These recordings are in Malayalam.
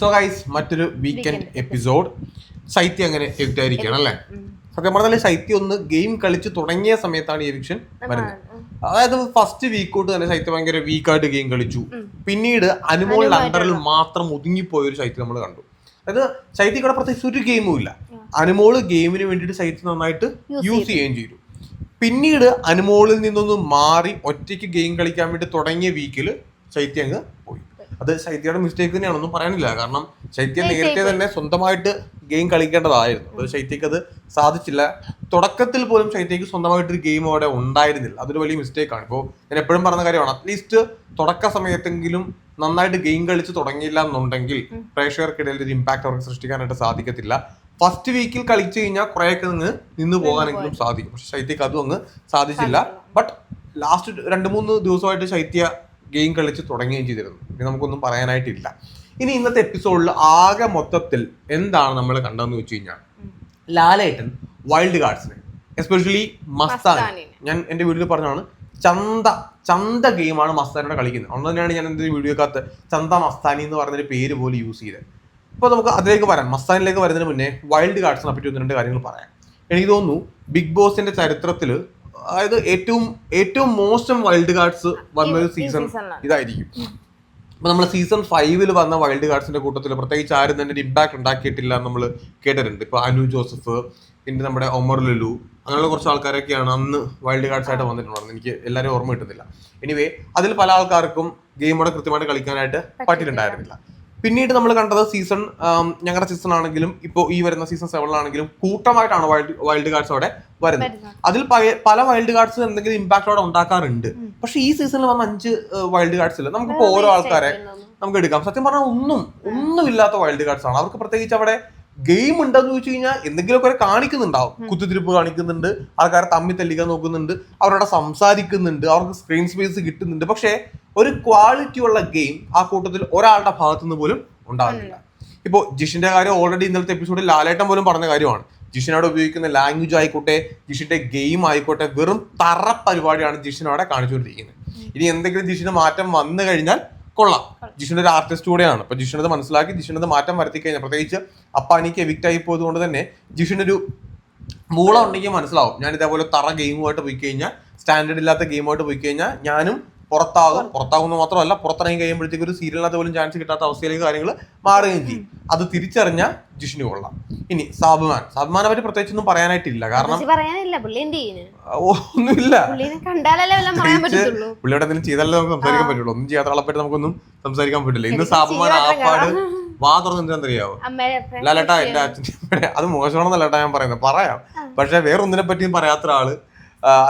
സോ ഗൈസ് മറ്റൊരു വീക്കെൻഡ് എപ്പിസോഡ് ശൈത്യം അങ്ങനെ എവിക്റ്റ് അല്ലേ? സത്യം പറഞ്ഞാൽ ശൈത്യം ഒന്ന് ഗെയിം കളിച്ച് തുടങ്ങിയ സമയത്താണ് ഈ എവിക്ഷൻ വരുന്നത്. അതായത് ഫസ്റ്റ് വീക്ക് തൊട്ട് തന്നെ ശൈത്യം ഭയങ്കര വീക്കായിട്ട് ഗെയിം കളിച്ചു. പിന്നീട് അനുമോളിന്റെ അണ്ടറിൽ മാത്രം ഒതുങ്ങിപ്പോയ ഒരു ശൈത്യം നമ്മൾ കണ്ടു. അതായത് ശൈത്യം കൂടെ പ്രത്യേകിച്ച് ഒരു ഗെയിമും ഇല്ല. അനുമോൾ ഗെയിമിന് വേണ്ടിയിട്ട് ശൈത്യം നന്നായിട്ട് യൂസ് ചെയ്യുകയും ചെയ്തു. പിന്നീട് അനുമോളിൽ നിന്നൊന്ന് മാറി ഒറ്റയ്ക്ക് ഗെയിം കളിക്കാൻ വേണ്ടി തുടങ്ങിയ വീക്കിൽ ശൈത്യം അങ്ങ് പോയി. അത് ശൈത്യയുടെ മിസ്റ്റേക്ക് തന്നെയാണെന്നും പറയാനില്ല. കാരണം ശൈത്യ നേരത്തെ തന്നെ സ്വന്തമായിട്ട് ഗെയിം കളിക്കേണ്ടതായിരുന്നു. അത് ശൈത്യക്ക് അത് സാധിച്ചില്ല. തുടക്കത്തിൽ പോലും ശൈത്യക്ക് സ്വന്തമായിട്ട് ഒരു ഗെയിം അവിടെ ഉണ്ടായിരുന്നില്ല. അതൊരു വലിയ മിസ്റ്റേക്ക് ആണ്. ഇപ്പോൾ ഞാൻ എപ്പോഴും പറഞ്ഞ കാര്യമാണ്. അറ്റ്ലീസ്റ്റ് തുടക്ക സമയത്തെങ്കിലും നന്നായിട്ട് ഗെയിം കളിച്ച് തുടങ്ങിയില്ല എന്നുണ്ടെങ്കിൽ പ്രേക്ഷകർക്കിടയിൽ ഒരു ഇമ്പാക്ട് അവർക്ക് സൃഷ്ടിക്കാനായിട്ട് സാധിക്കത്തില്ല. ഫസ്റ്റ് വീക്കിൽ കളിച്ചു കഴിഞ്ഞാൽ കുറേയൊക്കെ നിന്ന് നിന്ന് പോകാനെങ്കിലും സാധിക്കും. പക്ഷെ ശൈത്യക്ക് അതും അങ്ങ് സാധിച്ചില്ല. ബട്ട് ലാസ്റ്റ് രണ്ട് മൂന്ന് ദിവസമായിട്ട് ശൈത്യ ഗെയിം കളിച്ച് തുടങ്ങുകയും ചെയ്തിരുന്നു. ഇനി നമുക്കൊന്നും പറയാനായിട്ടില്ല. ഇനി ഇന്നത്തെ എപ്പിസോഡിൽ ആകെ മൊത്തത്തിൽ എന്താണ് നമ്മൾ കണ്ടതെന്ന് വെച്ച് കഴിഞ്ഞാൽ ലാലേട്ടൻ വൈൽഡ് കാർഡ്സിനെ എസ്പെഷ്യലി മസ്താൻ. ഞാൻ എന്റെ വീട്ടിൽ പറഞ്ഞാണ് ചന്ത ചന്ത ഗെയിമാണ് മസ്താനോട് കളിക്കുന്നത്. അതുകൊണ്ട് തന്നെയാണ് ഞാൻ എന്റെ വീഡിയോക്കകത്ത് ചന്ത മസ്താനി എന്ന് പറഞ്ഞൊരു പേര് പോലും യൂസ് ചെയ്തത്. ഇപ്പോൾ നമുക്ക് അതിലേക്ക് വരാം. മസ്താനിലേക്ക് വരുന്നതിന് മുന്നേ വൈൽഡ് കാർഡ്സിനെ പറ്റി ഒന്ന് രണ്ട് കാര്യങ്ങൾ പറയാം. എനിക്ക് തോന്നുന്നു ബിഗ് ബോസിന്റെ ചരിത്രത്തിൽ അതായത് ഏറ്റവും ഏറ്റവും മോശം വൈൽഡ് കാർഡ്സ് വന്ന ഒരു സീസൺ ഇതായിരിക്കും. അപ്പൊ നമ്മൾ സീസൺ ഫൈവിൽ വന്ന വൈൽഡ് കാർഡ്സിന്റെ കൂട്ടത്തിൽ പ്രത്യേകിച്ച് ആരും തന്നെ ഒരു ഇമ്പാക്ട് ഉണ്ടാക്കിയിട്ടില്ല നമ്മൾ കേട്ടിട്ടുണ്ട്. ഇപ്പൊ അനു ജോസഫ് പിന്നെ നമ്മുടെ ഒമർ ലുലു അങ്ങനെയുള്ള കുറച്ച് ആൾക്കാരൊക്കെയാണ് അന്ന് വൈൽഡ് കാർഡ്സ് ആയിട്ട് വന്നിട്ടുണ്ടായിരുന്നത്. എനിക്ക് എല്ലാവരും ഓർമ്മ കിട്ടുന്നില്ല. എനിവേ അതിൽ പല ആൾക്കാർക്കും ഗെയിമോടെ കൃത്യമായിട്ട് കളിക്കാനായിട്ട് പറ്റിയിട്ടുണ്ടായിരുന്നില്ല. പിന്നീട് നമ്മൾ കണ്ടത് സീസൺ ഞങ്ങളുടെ സീസൺ ആണെങ്കിലും ഇപ്പോൾ ഈ വരുന്ന സീസൺ സെവനിലാണെങ്കിലും കൂട്ടമായിട്ടാണ് വൈൽഡ് വൈൽഡ് കാർഡ്സ് അവിടെ വരുന്നത്. അതിൽ പല വൈൽഡ് കാർഡ്സ് എന്തെങ്കിലും ഇമ്പാക്ട് അവിടെ ഉണ്ടാക്കാറുണ്ട്. പക്ഷെ ഈ സീസണിൽ വന്ന അഞ്ച് വൈൽഡ് കാർഡ്സ് ഇല്ല. നമുക്കിപ്പോ ഓരോ ആൾക്കാരെ നമുക്ക് എടുക്കാം. സത്യം പറഞ്ഞാൽ ഒന്നും ഒന്നും ഇല്ലാത്ത വൈൽഡ് കാർഡ്സ് ആണ്. അവർക്ക് പ്രത്യേകിച്ച് അവിടെ ഗെയിം ഉണ്ടെന്ന് ചോദിച്ചു കഴിഞ്ഞാൽ എന്തെങ്കിലുമൊക്കെ അവർ കാണിക്കുന്നുണ്ടാവും. കുത്തിത്തിരിപ്പ് കാണിക്കുന്നുണ്ട് ആൾക്കാരെ തമ്മി തല്ലിക്കാൻ നോക്കുന്നുണ്ട് അവരോട് സംസാരിക്കുന്നുണ്ട് അവർക്ക് സ്ക്രീൻ സ്പേസ് കിട്ടുന്നുണ്ട്. പക്ഷേ ഒരു ക്വാളിറ്റി ഉള്ള ഗെയിം ആ കൂട്ടത്തിൽ ഒരാളുടെ ഭാഗത്തു നിന്ന് പോലും ഉണ്ടാകുന്നില്ല. ഇപ്പോൾ ജിഷിന്റെ കാര്യം ഓൾറെഡി ഇന്നലത്തെ എപ്പിസോഡിൽ ലാലേട്ടൻ പോലും പറഞ്ഞ കാര്യമാണ്. ജിഷിനോട് ഉപയോഗിക്കുന്ന ലാംഗ്വേജ് ആയിക്കോട്ടെ ജിഷിന്റെ ഗെയിം ആയിക്കോട്ടെ വെറും തറ പരിപാടിയാണ് ജിഷിനോടെ കാണിച്ചുകൊണ്ടിരിക്കുന്നത്. ഇനി എന്തെങ്കിലും ജിഷിന് മാറ്റം വന്നു കഴിഞ്ഞാൽ കൊള്ളാം. ജിഷിന്റെ ഒരു ആർട്ടിസ്റ്റ് കൂടെയാണ്. അപ്പൊ ജിഷ്ണു മനസ്സിലാക്കി ജിഷ്ണു മാറ്റം വരുത്തി കഴിഞ്ഞാൽ പ്രത്യേകിച്ച് അപ്പാനിക്ക് എവിക്റ്റ് ആയി പോയത് കൊണ്ട് തന്നെ ജിഷിനൊരു മൂള ഉണ്ടെങ്കിൽ മനസ്സിലാവും. ഞാൻ ഇതേപോലെ തറ ഗെയിമുമായിട്ട് പോയി കഴിഞ്ഞാൽ സ്റ്റാൻഡേർഡ് ഇല്ലാത്ത ഗെയിമായിട്ട് പോയി കഴിഞ്ഞാൽ ഞാനും പുറത്താകും. പുറത്താകുന്ന മാത്രമല്ല പുറത്തിറങ്ങി കഴിയുമ്പോഴത്തേക്ക് ഒരു സീരിയലിനകത്ത് പോലും ചാൻസ് കിട്ടാത്ത അവസ്ഥയിലേക്ക് കാര്യങ്ങൾ മാറുകയും ചെയ്യും. അത് തിരിച്ചറിഞ്ഞ ജിഷ്ണു കൊള്ളാം. ഇനി സാബുമാൻ. സാബുമാനെ പറ്റി പ്രത്യേകിച്ചൊന്നും പറയാനായിട്ടില്ല. കാരണം ഒന്നുമില്ല. പുള്ളിയുടെ പ്രത്യേകിച്ച് എന്തെങ്കിലും ചെയ്താലേ നമുക്ക് സംസാരിക്കാൻ പറ്റുള്ളൂ. ഒന്നും ചെയ്യാത്ത ആളെ പറ്റി നമുക്കൊന്നും സംസാരിക്കാൻ പറ്റില്ല. ഇന്ന് സാബുമാൻ ആപ്പാട്. വാ തുറന്ന് എന്തിനാണെന്നറിയാവോ ലാലേട്ടാ എന്റെ അച്ഛന്റെ അത് മോശമാണെന്നല്ല ഏട്ടാ ഞാൻ പറയുന്നത്. പറയാം. പക്ഷെ വേറെ ഒന്നിനെ പറ്റിയും പറയാത്ത ഒരാൾ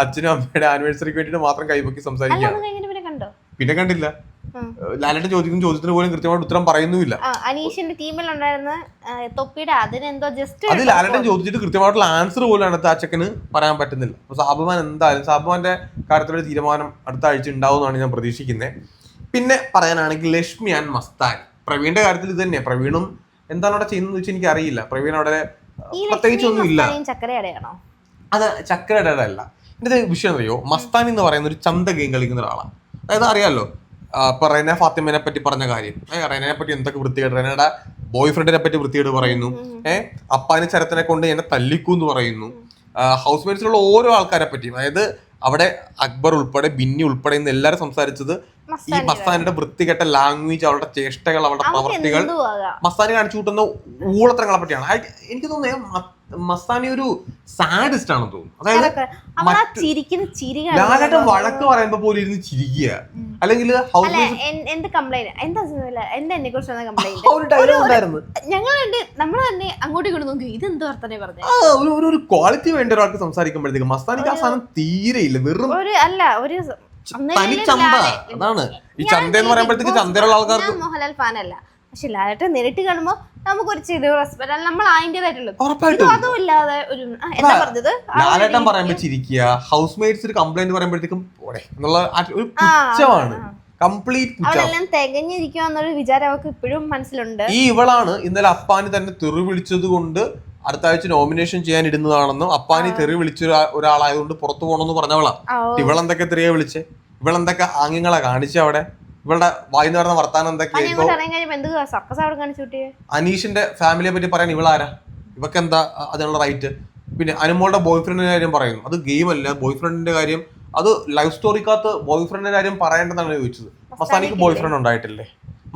അച്ഛനും അമ്മയുടെ ആനിവേഴ്സറിക്ക് വേണ്ടിയിട്ട് മാത്രം കൈപൊക്കി സംസാരിക്കുകയാണ്. ഒന്ന് പിന്നെ കണ്ടില്ല. ലാലിന്റെ ലാലേട്ടൻ ചോദിക്കുന്ന ചോദ്യത്തിന് പോലും കൃത്യമായിട്ട് ഉത്തരം പറയുന്നുമില്ല. അനീഷിന്റെ ടീമിൽ ഉണ്ടായിരുന്ന തൊപ്പിയുടെ അതിനെന്തോ ജസ്റ്റ് അത് ലാലേട്ടൻ ചോദിച്ചിട്ട് കൃത്യമായിട്ടുള്ള ആൻസർ പോലും അടുത്ത ആ ചെക്കന് പറയാൻ പറ്റുന്നില്ല. അപ്പൊ സാബുമാൻ എന്തായാലും സാബുമാന്റെ കാര്യത്തിലൊരു തീരുമാനം അടുത്ത ആഴ്ച ഉണ്ടാവുമെന്നാണ് ഞാൻ പ്രതീക്ഷിക്കുന്നത് പിന്നെ പറയാനാണെങ്കിൽ ലക്ഷ്മി ആൻഡ് മസ്താൻ. പ്രവീണിന്റെ കാര്യത്തിൽ ഇത് തന്നെ പ്രവീണും എന്താണ് അവിടെ ചെയ്യുന്നത് വെച്ചാൽ എനിക്ക് അറിയില്ല പ്രവീൺ അവിടെ പ്രത്യേകിച്ച് ഒന്നും ഇല്ല. അത് ചക്കരയുടെ അല്ല എന്റെ വിഷയം അറിയോ? മസ്താൻ എന്ന് പറയുന്ന ഒരു ചന്ത ഗെയിം കളിക്കുന്ന ഒരാളാണ് അതായത് അറിയാമല്ലോ ഇപ്പൊ റെന ഫാത്തിമനെ പറ്റി പറഞ്ഞ കാര്യം. ഏഹ് റെനയെ പറ്റി എന്തൊക്കെ വൃത്തികേട്? റെനയുടെ ബോയ് ഫ്രണ്ടിനെ പറ്റി വൃത്തികേട് പറയുന്നു. ഏഹ് അപ്പാന് ചരത്തിനെ കൊണ്ട് എന്നെ തല്ലിക്കൂ എന്ന് പറയുന്നു. ഹൗസ് മേറ്റ്സിലുള്ള ഓരോ ആൾക്കാരെ പറ്റിയും അതായത് അവിടെ അക്ബർ ഉൾപ്പെടെ ബിന്നി ഉൾപ്പെടെ ഇന്ന് എല്ലാവരും സംസാരിച്ചത് ഈ മസ്താനി മസ്താനിയുടെ വൃത്തികെട്ട ലാംഗ്വേജ് അവളുടെ ചേഷ്ടകൾ അവളുടെ പ്രവർത്തികൾ മസ്താനി കാണിച്ചു കൂട്ടുന്ന ഊളത്തരങ്ങളെ പറ്റിയാണ്. എനിക്ക് തോന്നുന്നത് മസ്താനി ഒരു സാഡിസ്റ്റ് ആണെന്ന് തോന്നുന്നു. അതായത് ലാലേട്ടൻ വഴക്ക് പറയുമ്പോ പോലും ഇരുന്ന് ചിരിക്കുക. അല്ലെങ്കിൽ എന്ത് കംപ്ലൈന്റ് എന്താ? എന്താ എന്നെ കുറിച്ച് കംപ്ലൈന്റ് ഞങ്ങൾ നമ്മൾ തന്നെ അങ്ങോട്ടും ഇങ്ങോട്ടും നോക്കി. ഇത് എന്ത് വർത്തനെ പറഞ്ഞേ? ഒരു ഒരു- ഒരു ക്വാളിറ്റി വേണ്ട ഒരാൾക്ക് സംസാരിക്കുമ്പോഴത്തേക്ക് മസ്താനിക്ക് ആ സാധനം തീരെയില്ല വെറും ഒരു അല്ല ഒരു തനി ചന്ത അതാണ്. ഈ ചന്ത എന്ന് പറയുമ്പോഴത്തേക്ക് ചന്തയുള്ള ആൾക്കാർക്ക് മോഹൻലാൽ ഫാൻ അല്ല. പക്ഷെ ലാലേട്ടൻ നേരിട്ട് കാണുമ്പോ നമുക്കൊരു ചെയ്ത് റെസ്പെക്ട് അല്ല നമ്മൾ അതിന്റെതായിട്ടുള്ളത് ഇത് ഉറപ്പായിട്ടും. അതും ഇല്ലാതെ ഒരു ആ, എന്താ പറഞ്ഞത്? ആ ഒരു ലാലേട്ടൻ പറയുമ്പോ ചിരിക്കുക ഹൗസ് മേറ്റ്സ് ഒരു കംപ്ലൈന്റ് പറയുമ്പോഴത്തേക്കും പോടെ എന്നുള്ള ആ ഒരു പുച്ഛമാണ്. കംപ്ലീറ്റ് പുച്ഛം. അവളെല്ലാം തികഞ്ഞിരിക്കുക എന്നൊരു വിചാരം അവൾക്ക് ഇപ്പോഴും മനസ്സിലുണ്ട്. ഈ ഇവളാണ് ഇന്നലെ അപ്പാനി തന്നെ തെറി വിളിച്ചത് കൊണ്ട് അടുത്ത ആഴ്ച നോമിനേഷൻ ചെയ്യാൻ ഇടുന്നതാണെന്നും അപ്പാനി തെറി വിളിച്ച ഒരാ- ഒരാളായതുകൊണ്ട് പുറത്തു പോകണമെന്ന് പറഞ്ഞവളാ. ആ, ഓ. ഇവളെന്തൊക്കെ തെറിയാ വിളിച്ചേ? ഇവളെന്തൊക്കെ ആംഗ്യങ്ങളാ കാണിച്ച അവിടെ? ഇവളുടെ വായിന്ന് പറഞ്ഞ വർത്താനം എന്തൊക്കെയാ? അനീഷിന്റെ ഫാമിലിയെ പറ്റി പറയാൻ ഇവളാരാ? ഇവക്ക് എന്താ അതിനുള്ള റൈറ്റ് പിന്നെ അനുമോളുടെ ബോയ് ഫ്രണ്ടിന്റെ കാര്യം പറയുന്നു. അത് ഗെയിം അല്ല. ബോയ് ഫ്രണ്ടിന്റെ കാര്യം അത് ലൈഫ് സ്റ്റോറിക്കകത്ത് ബോയ് ഫ്രണ്ടിന്റെ കാര്യം പറയേണ്ടതാണ് ചോദിച്ചത്. മസാനിക്ക് ബോയ് ഫ്രണ്ട് ഉണ്ടായിട്ടില്ലേ?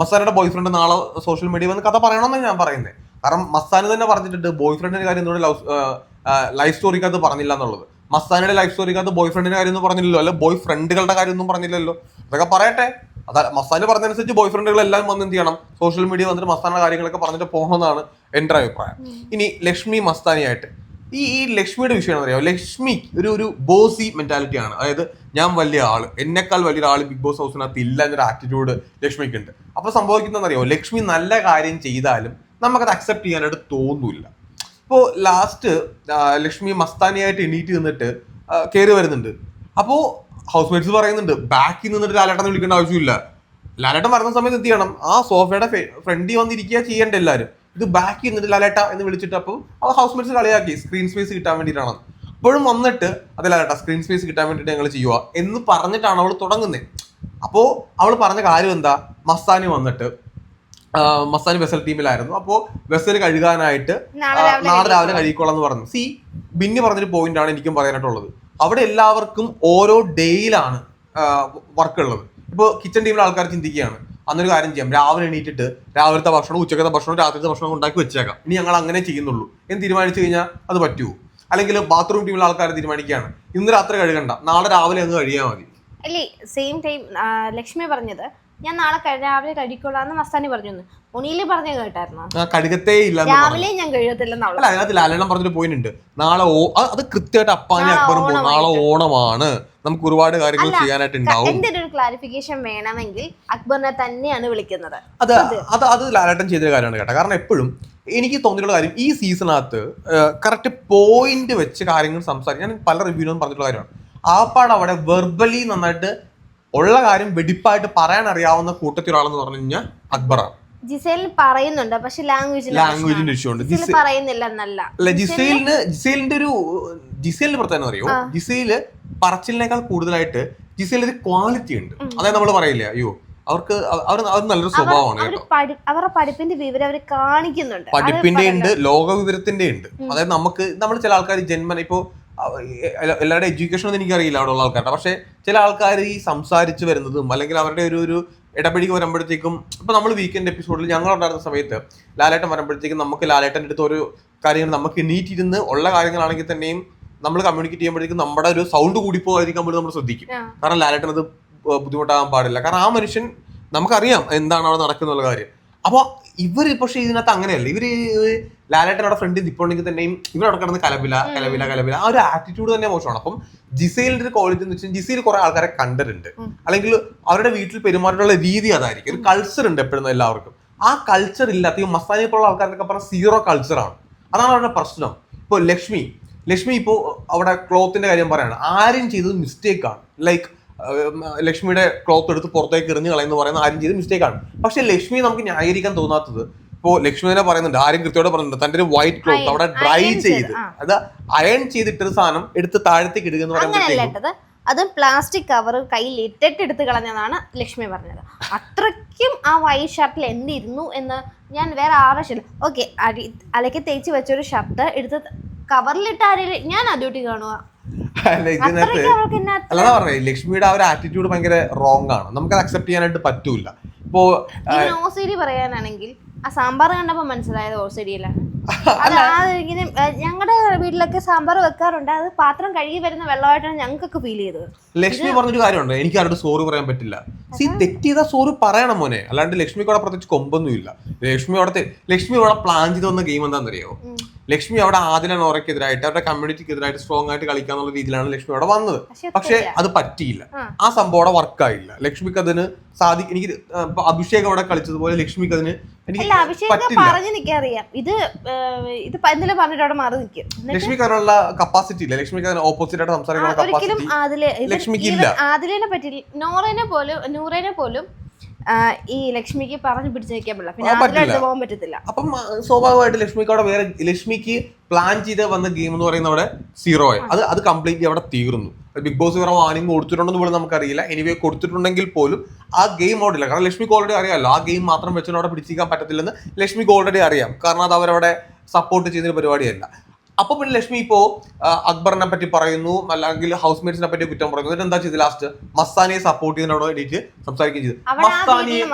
മസാനയുടെ ബോയ് ഫ്രണ്ട് നാളെ സോഷ്യൽ മീഡിയ വന്ന് കഥ പറയണമെന്നാണ് ഞാൻ പറയുന്നത് കാരണം മസ്താന് തന്നെ പറഞ്ഞിട്ടുണ്ട് ബോയ് ഫ്രണ്ടിന്റെ കാര്യം എന്തുകൊണ്ട് ലൈവ് ലൈഫ് സ്റ്റോറിക്കകത്ത് പറഞ്ഞില്ല എന്നുള്ളത്. മസ്താനയുടെ ലൈഫ് സ്റ്റോറിക്കകത്ത് ബോയ് ഫ്രണ്ടിന്റെ കാര്യം ഒന്നും പറഞ്ഞില്ലല്ലോ. അല്ലെ ബോയ് ഫ്രണ്ടുകളുടെ കാര്യം ഒന്നും പറഞ്ഞില്ലല്ലോ. അതൊക്കെ പറയട്ടെ. അതാ മസ്താന് പറഞ്ഞനുസരിച്ച് ബോയ് ഫ്രണ്ടുകളെല്ലാം വന്ന് എന്ത് ചെയ്യണം? സോഷ്യൽ മീഡിയ വന്നിട്ട് മസ്താന കാര്യങ്ങളൊക്കെ പറഞ്ഞിട്ട് പോകണമെന്നാണ് എന്റെ അഭിപ്രായം. ഇനി ലക്ഷ്മി മസ്താനിയായിട്ട്. ഈ ഈ ലക്ഷ്മിയുടെ വിഷയം അറിയാമോ ലക്ഷ്മി ഒരു ഒരു ബോസി മെന്റാലിറ്റി ആണ്. അതായത് ഞാൻ വലിയ ആൾ. എന്നെക്കാൾ വലിയ ആൾ ബിഗ് ബോസ് ഹൗസിനകത്ത് ഇല്ല എന്നൊരു ആറ്റിറ്റ്യൂഡ് ലക്ഷ്മിക്ക് ഉണ്ട് അപ്പൊ സംഭവിക്കുന്നതെന്നറിയോ? ലക്ഷ്മി നല്ല കാര്യം ചെയ്താലും നമുക്കത് അക്സെപ്റ്റ് ചെയ്യാനായിട്ട് തോന്നില്ല. ഇപ്പോൾ ലാസ്റ്റ് ലക്ഷ്മി മസ്താനിയായിട്ട് എണീറ്റ് നിന്നിട്ട് കയറി വരുന്നുണ്ട്. അപ്പോൾ ഹൗസ് മേറ്റ്സ് പറയുന്നുണ്ട് ബാക്കിൽ നിന്നിട്ട് ലാലേട്ടനെ വിളിക്കേണ്ട ആവശ്യമില്ല. ലാലേട്ടൻ വരുന്ന സമയത്ത് എന്ത് ചെയ്യണം? ആ സോഫയുടെ ഫ്രണ്ടിൽ വന്നിരിക്കുക ചെയ്യേണ്ട എല്ലാവരും. ഇത് ബാക്കിൽ നിന്നിട്ട് ലാലേട്ട എന്ന് വിളിച്ചിട്ട് അപ്പോൾ അത് ഹൗസ് മേറ്റ്സ് കളിയാക്കി സ്ക്രീൻ സ്പേസ് കിട്ടാൻ വേണ്ടിയിട്ടാണ്. അപ്പോഴും വന്നിട്ട് അത് ലാലേട്ട സ്ക്രീൻ സ്പേസ് കിട്ടാൻ വേണ്ടിയിട്ട് ഞങ്ങൾ ചെയ്യുക എന്ന് പറഞ്ഞിട്ടാണ് അവൾ തുടങ്ങുന്നത് അപ്പോൾ അവൾ പറഞ്ഞ കാര്യം എന്താ? മസ്താനി വന്നിട്ട് മസ്താനി വെസൽ ടീമിലായിരുന്നു അപ്പോൾ വെസൽ കഴുകാനായിട്ട് നാളെ രാവിലെ കഴിക്കോളാം എന്ന് പറഞ്ഞു. സി ബിന്നി പറഞ്ഞൊരു പോയിന്റ് ആണ് എനിക്കും പറയാനായിട്ടുള്ളത്. അവിടെ എല്ലാവർക്കും ഓരോ ഡേയിലാണ് വർക്ക് ഉള്ളത് ഇപ്പോൾ കിച്ചൺ ടീമിലെ ആൾക്കാർ ചിന്തിക്കുകയാണ് അന്നൊരു കാര്യം ചെയ്യാം രാവിലെ എണീറ്റിട്ട് രാവിലത്തെ ഭക്ഷണം ഉച്ചക്കത്തെ ഭക്ഷണം രാത്രിത്തെ ഭക്ഷണം ഉണ്ടാക്കി വെച്ചേക്കാം. ഇനി ഞങ്ങൾ അങ്ങനെ ചെയ്യുന്നുള്ളൂ. എന്ന് തീരുമാനിച്ചു കഴിഞ്ഞാൽ അത് പറ്റുമോ അല്ലെങ്കിൽ ബാത്റൂം ടീമിലെ ആൾക്കാർ തീരുമാനിക്കുകയാണ് ഇന്ന് രാത്രി കഴുകണ്ട നാളെ രാവിലെ അങ്ങ് കഴിയാൽ മതി. അല്ലേ സെയിം ടൈം ലക്ഷ്മി പറഞ്ഞത് ഞാൻ നാളെ രാവിലെ കഴിക്കൊള്ളാന്ന് മസ്താനി പറഞ്ഞു മുനിയിൽ പറഞ്ഞ കേട്ടായിരുന്നോ? ആ, കഴുകത്തേ ഇല്ല രാവിലെ ഞാൻ കഴിയത്തില്ലെന്ന് അല്ല അതിനകത്ത് ലാലേട്ടൻ പറഞ്ഞൊരു പോയിന്റ് ഉണ്ട്. നാളെ ഓ അത് കൃത്യമായിട്ട് അപ്പാനി അക്ബറും പോകും. നാളെ ഓണമാണ്. നമുക്ക് ഒരുപാട് കാര്യങ്ങൾ ചെയ്യാനായിട്ട് ഉണ്ടാവും എന്റെ ഒരു ക്ലാരിഫിക്കേഷൻ വേണമെങ്കിൽ അക്ബറിനെ തന്നെയാണ് വിളിക്കുന്നത്. അത് അത് അത് ലാലേട്ടൻ ചെയ്തൊരു കാര്യമാണ് കേട്ടോ. കാരണം എപ്പോഴും എനിക്ക് തോന്നിയിട്ടുള്ള കാര്യം ഈ സീസണകത്ത് കറക്റ്റ് പോയിന്റ് വെച്ച് കാര്യങ്ങൾ സംസാരിക്കും ഞാൻ പല റിവ്യൂലും പറഞ്ഞിട്ടുള്ള കാര്യമാണ്. ആപ്പാട് അവിടെ വെർബലി നന്നായിട്ട് ഉള്ള കാര്യം വെടിപ്പായിട്ട് പറയാൻ അറിയാവുന്ന കൂട്ടത്തിലൊരാളെന്ന് പറഞ്ഞു കഴിഞ്ഞാൽ അക്ബറാണ്. പറയുന്നുണ്ട് പക്ഷെ ലാംഗ്വേജ് ലാംഗ്വേജിന്റെ ഇഷ്യൂ ഉണ്ട്. ജിസേൽ പറയുന്നില്ല എന്നല്ല അല്ല ജിസേലിന് ജിസേലിന്റെ ഒരു ജിസേലിന്റെ പ്രത്യേകത അറിയോ ജിസേൽ പറച്ചിലിനേക്കാൾ കൂടുതലായിട്ട് ജിസേലിന് ഒരു ക്വാളിറ്റി ഉണ്ട്. അതായത് നമ്മൾ പറയില്ല അയ്യോ അവർക്ക് അവർ അത് നല്ലൊരു സ്വഭാവമാണ് അവരുടെ പഠിപ്പിന്റെ വിവരം അവർ കാണിക്കുന്നുണ്ട്. പഠിപ്പിന്റെ ഉണ്ട് ലോക വിവരത്തിന്റെ ഉണ്ട്. അതായത് നമുക്ക് നമ്മൾ ചില ആൾക്കാർ ജന്മന ഇപ്പോ എല്ലാവരുടെ എഡ്യൂക്കേഷൻ ഒന്നും എനിക്കറിയില്ല അവിടെ ഉള്ള ആൾക്കാരുടെ. പക്ഷെ ചില ആൾക്കാർ ഈ സംസാരിച്ച് വരുന്നതും അല്ലെങ്കിൽ അവരുടെ ഒരു ഒരു ഇടപെടിക്ക് വരുമ്പോഴത്തേക്കും ഇപ്പൊ നമ്മൾ വീക്കെൻഡ് എപ്പിസോഡിൽ ഞങ്ങൾ ഉണ്ടായിരുന്ന സമയത്ത് ലാലേട്ടൻ വരുമ്പോഴത്തേക്കും നമുക്ക് ലാലേട്ടന്റെ അടുത്ത് ഒരു കാര്യങ്ങൾ നമുക്ക് എണീറ്റിരുന്ന് ഉള്ള കാര്യങ്ങളാണെങ്കിൽ തന്നെയും നമ്മൾ കമ്മ്യൂണിക്കേറ്റ് ചെയ്യുമ്പോഴത്തേക്കും നമ്മുടെ ഒരു സൗണ്ട് കൂടി പോകാതിരിക്കാൻ പോലും നമ്മൾ ശ്രദ്ധിക്കും. കാരണം ലാലേട്ടൻ അത് ബുദ്ധിമുട്ടാകാൻ പാടില്ല. കാരണം ആ മനുഷ്യൻ നമുക്കറിയാം എന്താണ് അവിടെ നടക്കുന്ന കാര്യം. അപ്പൊ ഇവർ പക്ഷെ ഇതിനകത്ത് അങ്ങനെയല്ല. ഇവർ ലാലേട്ടൻ അവിടെ ഫ്രണ്ടിൽ നിൽപ്പുണ്ടെങ്കിൽ തന്നെയും ഇവരവിടെ കിടന്ന് കലപില കലപില കലപില. ആ ഒരു ആറ്റിറ്റ്യൂഡ് തന്നെ മോശമാണ്. അപ്പം ജിസൈലിന്റെ ഒരു ക്വാളിറ്റി എന്ന് വെച്ചാൽ ജിസയിൽ കുറെ ആൾക്കാരെ കണ്ടിട്ടുണ്ട്. അല്ലെങ്കിൽ അവരുടെ വീട്ടിൽ പെരുമാറിയിട്ടുള്ള രീതി അതായിരിക്കും. ഒരു കൾച്ചർ ഉണ്ട് എപ്പോഴും എല്ലാവർക്കും. ആ കൾച്ചർ ഇല്ലാത്ത ഈ മസാലയെ പോലുള്ള ആൾക്കാരൊക്കെ പറഞ്ഞാൽ സീറോ കൾച്ചറാണ് അതാണ് അവരുടെ പ്രശ്നം. ഇപ്പോൾ ലക്ഷ്മി ലക്ഷ്മി ഇപ്പോൾ അവിടെ ക്ലോത്തിന്റെ കാര്യം പറയാണ്. ആരും ചെയ്തത് മിസ്റ്റേക്കാണ് ആണ്. ലൈക്ക് ലക്ഷ്മിയുടെ ക്ലോത്ത് എടുത്ത് പുറത്തേക്ക് എറിഞ്ഞു കളയെന്ന് പറയുന്ന ആരും ചെയ്ത് മിസ്റ്റേക്കാണ് പക്ഷെ ലക്ഷ്മി നമുക്ക് ന്യായീകരിക്കാൻ തോന്നാത്തത്. ഇപ്പോൾ ലക്ഷ്മി തന്നെ പറയുന്നുണ്ട് ആരും കൃത്യമായിട്ട് പറയുന്നുണ്ട് തന്റെ ഒരു വൈറ്റ് ക്ലോത്ത് അവിടെ ഡ്രൈ ചെയ്ത് അത് അയൺ ചെയ്തിട്ടൊരു സാധനം എടുത്ത് താഴത്തേക്ക് ഇടുക എന്ന് പറയുന്നത് പറയുമ്പോഴത്തേക്കും അത് പ്ലാസ്റ്റിക് കവർ കയ്യിൽ ഇട്ടിട്ട് എടുത്ത് കളഞ്ഞതാണ് ലക്ഷ്മി പറഞ്ഞത്. അത്രയ്ക്കും ആ വൈറ്റ് ഷർട്ടിൽ എന്തിരുന്നു എന്ന് ഞാൻ വേറെ ആവശ്യമില്ല ഓക്കെ അടി അലക്കി തേച്ച് വെച്ചൊരു ഷർട്ട് എടുത്ത് കവറിലിട്ട് ആരെങ്കിലും ഞാൻ ആദ്യമായിട്ട് കാണുക അല്ല ഇതിനകത്ത് അല്ലാതെ പറഞ്ഞേ ലക്ഷ്മിയുടെ ആ ഒരു ആറ്റിറ്റ്യൂഡ് ഭയങ്കര റോങ് ആണ്. നമുക്കത് അക്സെപ്റ്റ് ചെയ്യാനായിട്ട് പറ്റൂല. ഇപ്പോ ഓസിഡി പറയാനാണെങ്കിൽ ആ സാമ്പാർ കണ്ടപ്പോ മനസ്സിലായത് ഓസിഡിയിലാണ്. ഇങ്ങനെ ഞങ്ങളുടെ വീട്ടിലൊക്കെ സാമ്പാർ വെക്കാറുണ്ട്. അത് പാത്രം കഴുകി വരുന്ന വെള്ളമായിട്ടാണ് ഞങ്ങൾക്കൊക്കെ ഫീൽ ചെയ്തത്. ലക്ഷ്മി പറഞ്ഞൊരു കാര്യമുണ്ട്. എനിക്ക് ആരോട് സോറി പറയാൻ പറ്റില്ല. സി തെറ്റ് ചെയ്താൽ സോറി പറയണം മോനെ. അല്ലാണ്ട് ലക്ഷ്മിക്ക് അവിടെ പ്രത്യേകിച്ച് കൊമ്പൊന്നുമില്ല. ലക്ഷ്മി അവിടെ ലക്ഷ്മി അവിടെ പ്ലാൻ ചെയ്ത് വന്ന ഗെയിം എന്താണെന്നറിയോ? ലക്ഷ്മി അവിടെ ആദില നോറയ്ക്കെതിരായിട്ട് അവരുടെ കമ്മ്യൂണിറ്റിക്കെതിരായിട്ട് സ്ട്രോങ് ആയിട്ട് കളിക്കാന്നുള്ള രീതിയിലാണ് ലക്ഷ്മി അവിടെ വന്നത്. പക്ഷെ അത് പറ്റിയില്ല. ആ. സംഭവം അവിടെ വർക്കായില്ല ലക്ഷ്മിക്ക് അതിന് സാധി എനിക്ക് അഭിഷേക് അവിടെ കളിച്ചതുപോലെ ലക്ഷ്മിക്ക് അതിന് പറഞ്ഞു നിൽക്കറിയാം ഇത് ഇത് എന്തെങ്കിലും പറഞ്ഞിട്ട് അവിടെ മാറി നിൽക്കും ലക്ഷ്മിക്ക് അതിനുള്ള കപ്പാസിറ്റി ഇല്ല. ലക്ഷ്മിക്ക് അതിന് ഓപ്പോസിറ്റ് ആയിട്ട് സംസാരിക്കാനുള്ള കപ്പാസിറ്റി ലക്ഷ്മിക്ക് ഇല്ല. ആദിലിനെ പറ്റി നോറേനെ പോലും നൂറേനെ പോലും ഈ ലക്ഷ്മിക്ക് പറഞ്ഞു പിടിച്ചു നിൽക്കാൻ പറ്റില്ല. പിന്നെ. അതിലെടുത്ത് പോകാൻ പറ്റത്തില്ല. അപ്പം സ്വാഭാവികമായിട്ട് ലക്ഷ്മിക്ക് അവിടെ വേറെ ലക്ഷ്മിക്ക് പ്ലാൻ ചെയ്ത് വന്ന ഗെയിം എന്ന് പറയുന്നത് അവിടെ സീറോ ആയി. അത് അത് കംപ്ലീറ്റ്ലി അവിടെ തീർന്നു. ബിഗ് ബോസ് വേറെ വാണിംഗ് കൊടുത്തിട്ടുണ്ടെന്ന് പോലും നമുക്കറിയില്ല. എനിവേ കൊടുത്തിട്ടുണ്ടെങ്കിൽ പോലും ആ ഗെയിം ഓടില്ല കാരണം ലക്ഷ്മിക്ക് ഓൾറെഡി അറിയാമല്ലോ. ആ ഗെയിം മാത്രം വെച്ചുകൊണ്ട് അവിടെ പിടിച്ചിരിക്കാൻ പറ്റത്തില്ലെന്ന് ലക്ഷ്മിക്ക് ഓൾറെഡി അറിയാം. കാരണം അത് അവരവിടെ സപ്പോർട്ട് ചെയ്യുന്ന പരിപാടിയല്ല. അപ്പൊ പിന്നെ ലക്ഷ്മി ഇപ്പോ അക്ബറിനെ പറ്റി പറയുന്നു അല്ലെങ്കിൽ ഹൗസ് മേറ്റ്സിനെ പറ്റി കുറ്റം പറയുന്നു. എന്നിട്ട് എന്താ ചെയ്ത് ലാസ്റ്റ് മസ്താനിയെ സപ്പോർട്ട് ചെയ്യുന്നതിനോട് വേണ്ടിയിട്ട് സംസാരിക്കുകയും ചെയ്തു.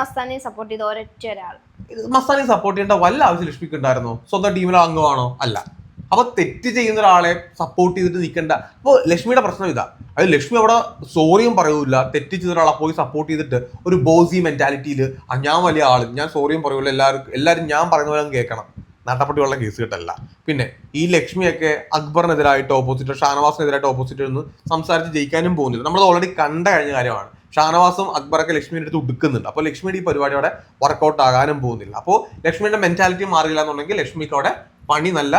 മസ്താനിയെ സപ്പോർട്ട് ചെയ്ത ഒരൊറ്റ ഒരാൾ. ഇത് മസ്താനെ സപ്പോർട്ട് ചെയ്യേണ്ട വല്ല ആവശ്യം ലക്ഷ്മിക്ക് ഉണ്ടായിരുന്നോ? സ്വന്തം ടീമിലെ അംഗമാണോ? അല്ല. അപ്പൊ തെറ്റ് ചെയ്യുന്ന ഒരാളെ സപ്പോർട്ട് ചെയ്തിട്ട് നിൽക്കണ്ട അപ്പോൾ ലക്ഷ്മിയുടെ പ്രശ്നം ഇതാ. അത് ലക്ഷ്മി അവിടെ സോറിയും പറയൂല തെറ്റ് ചെയ്ത ഒരാളെ പോയി സപ്പോർട്ട് ചെയ്തിട്ട് ഒരു ബോസി മെന്റാലിറ്റിയിൽ ഞാൻ വലിയ ആൾ. ഞാൻ സോറിയും പറയൂല എല്ലാവർക്കും എല്ലാവരും ഞാൻ പറയുന്ന പോലെ അങ്ങ് കേൾക്കണം വെള്ളം കേസ് കിട്ടല്ല പിന്നെ ഈ ലക്ഷ്മിയൊക്കെ അക്ബറിനെതിരായിട്ട് ഓപ്പോസിറ്റ് ഷാനവാസിനെതിരായിട്ട് ഓപ്പോസിറ്റ് ഒന്ന് സംസാരിച്ച് ജയിക്കാനും പോകുന്നില്ല. നമ്മൾ ഓൾറെഡി കണ്ട കഴിഞ്ഞ കാര്യമാണ്. ഷാനവാസും അക്ബറൊക്കെ ലക്ഷ്മിയുടെ അടുത്ത് ഉടുക്കുന്നുണ്ട് അപ്പോൾ ലക്ഷ്മിയുടെ ഈ പരിപാടി അവിടെ വർക്കൗട്ട് ആകാനും പോകുന്നില്ല. അപ്പോൾ ലക്ഷ്മിയുടെ മെന്റാലിറ്റി മാറിയില്ല എന്നുണ്ടെങ്കിൽ ലക്ഷ്മിക്ക് അവിടെ പണി നല്ല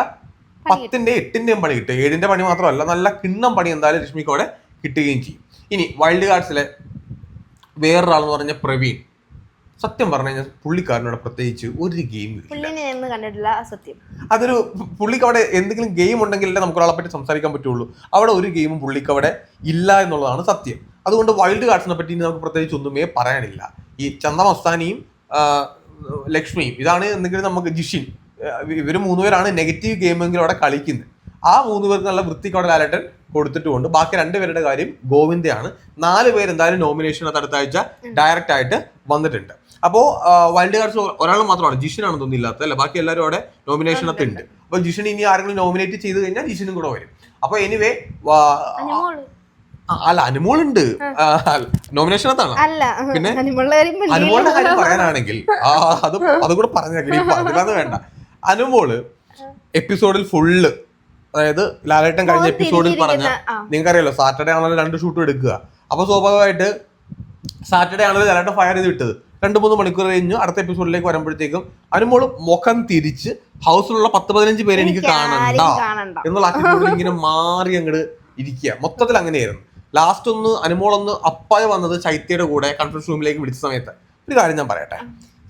പത്തിന്റെ എട്ടിന്റെയും പണി കിട്ടും. ഏഴിന്റെ പണി മാത്രമല്ല നല്ല കിണ്ണം പണി എന്തായാലും ലക്ഷ്മിക്ക് അവിടെ കിട്ടുകയും ചെയ്യും. ഇനി വൈൽഡ് കാർഡ്സിലെ വേറൊരാളെന്ന് പറഞ്ഞ പ്രവീൺ. സത്യം പറഞ്ഞു കഴിഞ്ഞാൽ പുള്ളിക്കാരനോട് പ്രത്യേകിച്ച് ഒരു ഗെയിം കണ്ടിട്ടില്ല സത്യം. അതൊരു പുള്ളിക്ക് അവിടെ എന്തെങ്കിലും ഗെയിം ഉണ്ടെങ്കിലേ നമുക്ക് ഒരാളെ പറ്റി സംസാരിക്കാൻ പറ്റുള്ളൂ. അവിടെ ഒരു ഗെയിമും പുള്ളിക്ക് അവിടെ ഇല്ല എന്നുള്ളതാണ് സത്യം. അതുകൊണ്ട് വൈൽഡ് കാർഡ്സിനെ പറ്റി നമുക്ക് പ്രത്യേകിച്ച് ഒന്നുമേ പറയാനില്ല. ഈ ചന്ദമസ്താനിയും ലക്ഷ്മിയും ഇതാണ് എന്തെങ്കിലും നമുക്ക് ജിഷിൻ ഇവർ മൂന്നുപേരാണ് നെഗറ്റീവ് ഗെയിമെങ്കിലും അവിടെ കളിക്കുന്നത്. ആ മൂന്ന് പേർക്ക് നല്ല വൃത്തിക്കോടെ ലാലേട്ടൻ കൊടുത്തിട്ടുമുണ്ട്. ബാക്കി രണ്ടുപേരുടെ കാര്യം ഗോവിന്ദയാണ്. നാല് പേര് എന്തായാലും നോമിനേഷൻ അടുത്ത ആഴ്ച ഡയറക്റ്റ് ആയിട്ട് വന്നിട്ടുണ്ട്. അപ്പോൾ വൈൽഡ് കാർഡ്സ് ഒരാൾ മാത്രമാണ്. ജിഷിനാണ് തോന്നില്ലാത്തത് അല്ല? ബാക്കി എല്ലാവരും അവിടെ നോമിനേഷനകത്ത് ഉണ്ട്. അപ്പൊ ജിഷൻ ഇനി ആരെങ്കിലും നോമിനേറ്റ് ചെയ്ത് കഴിഞ്ഞാൽ ജിഷിനും കൂടെ വരും. അപ്പൊ എനിവേ അല്ല അല്ല അനുമോളുണ്ട് നോമിനേഷനകത്താണ് പിന്നെ? അനുമോളുടെ കാര്യം പറയാനാണെങ്കിൽ അത് അത് കൂടെ പറഞ്ഞേക്കാം. ഈ പറഞ്ഞില്ലാന്ന് വേണ്ട. അനുമോൾ എപ്പിസോഡിൽ ഫുള്ള് അതായത് ലാലേട്ടൻ കഴിഞ്ഞ എപ്പിസോഡിൽ പറഞ്ഞ. നിങ്ങൾക്കറിയാലോ സാറ്റർഡേ ആണല്ലോ രണ്ട് ഷൂട്ടും എടുക്കുക. അപ്പൊ സ്വാഭാവികമായിട്ട് സാറ്റർഡേ ആണല്ലോ ലാലേട്ടൻ ഫയർ ചെയ്ത് വിട്ടത്. രണ്ട് മൂന്ന് മണിക്കൂർ കഴിഞ്ഞു അടുത്ത എപ്പിസോഡിലേക്ക് വരുമ്പോഴത്തേക്കും അനുമോൾ മുഖം തിരിച്ച് ഹൗസിലുള്ള പത്ത് പതിനഞ്ച് പേരെ എനിക്ക് കാണണ്ട. എന്നുള്ള ഇങ്ങനെ മാറി അങ്ങോട്ട് ഇരിക്കുക. മൊത്തത്തിൽ അങ്ങനെയായിരുന്നു. ലാസ്റ്റ് ഒന്ന് അനുമോളൊന്ന് അപ്പായ വന്നത് ശൈത്യയുടെ കൂടെ കൺഫറൻസ് റൂമിലേക്ക് വിളിച്ച സമയത്ത്. ഒരു കാര്യം ഞാൻ പറയട്ടെ.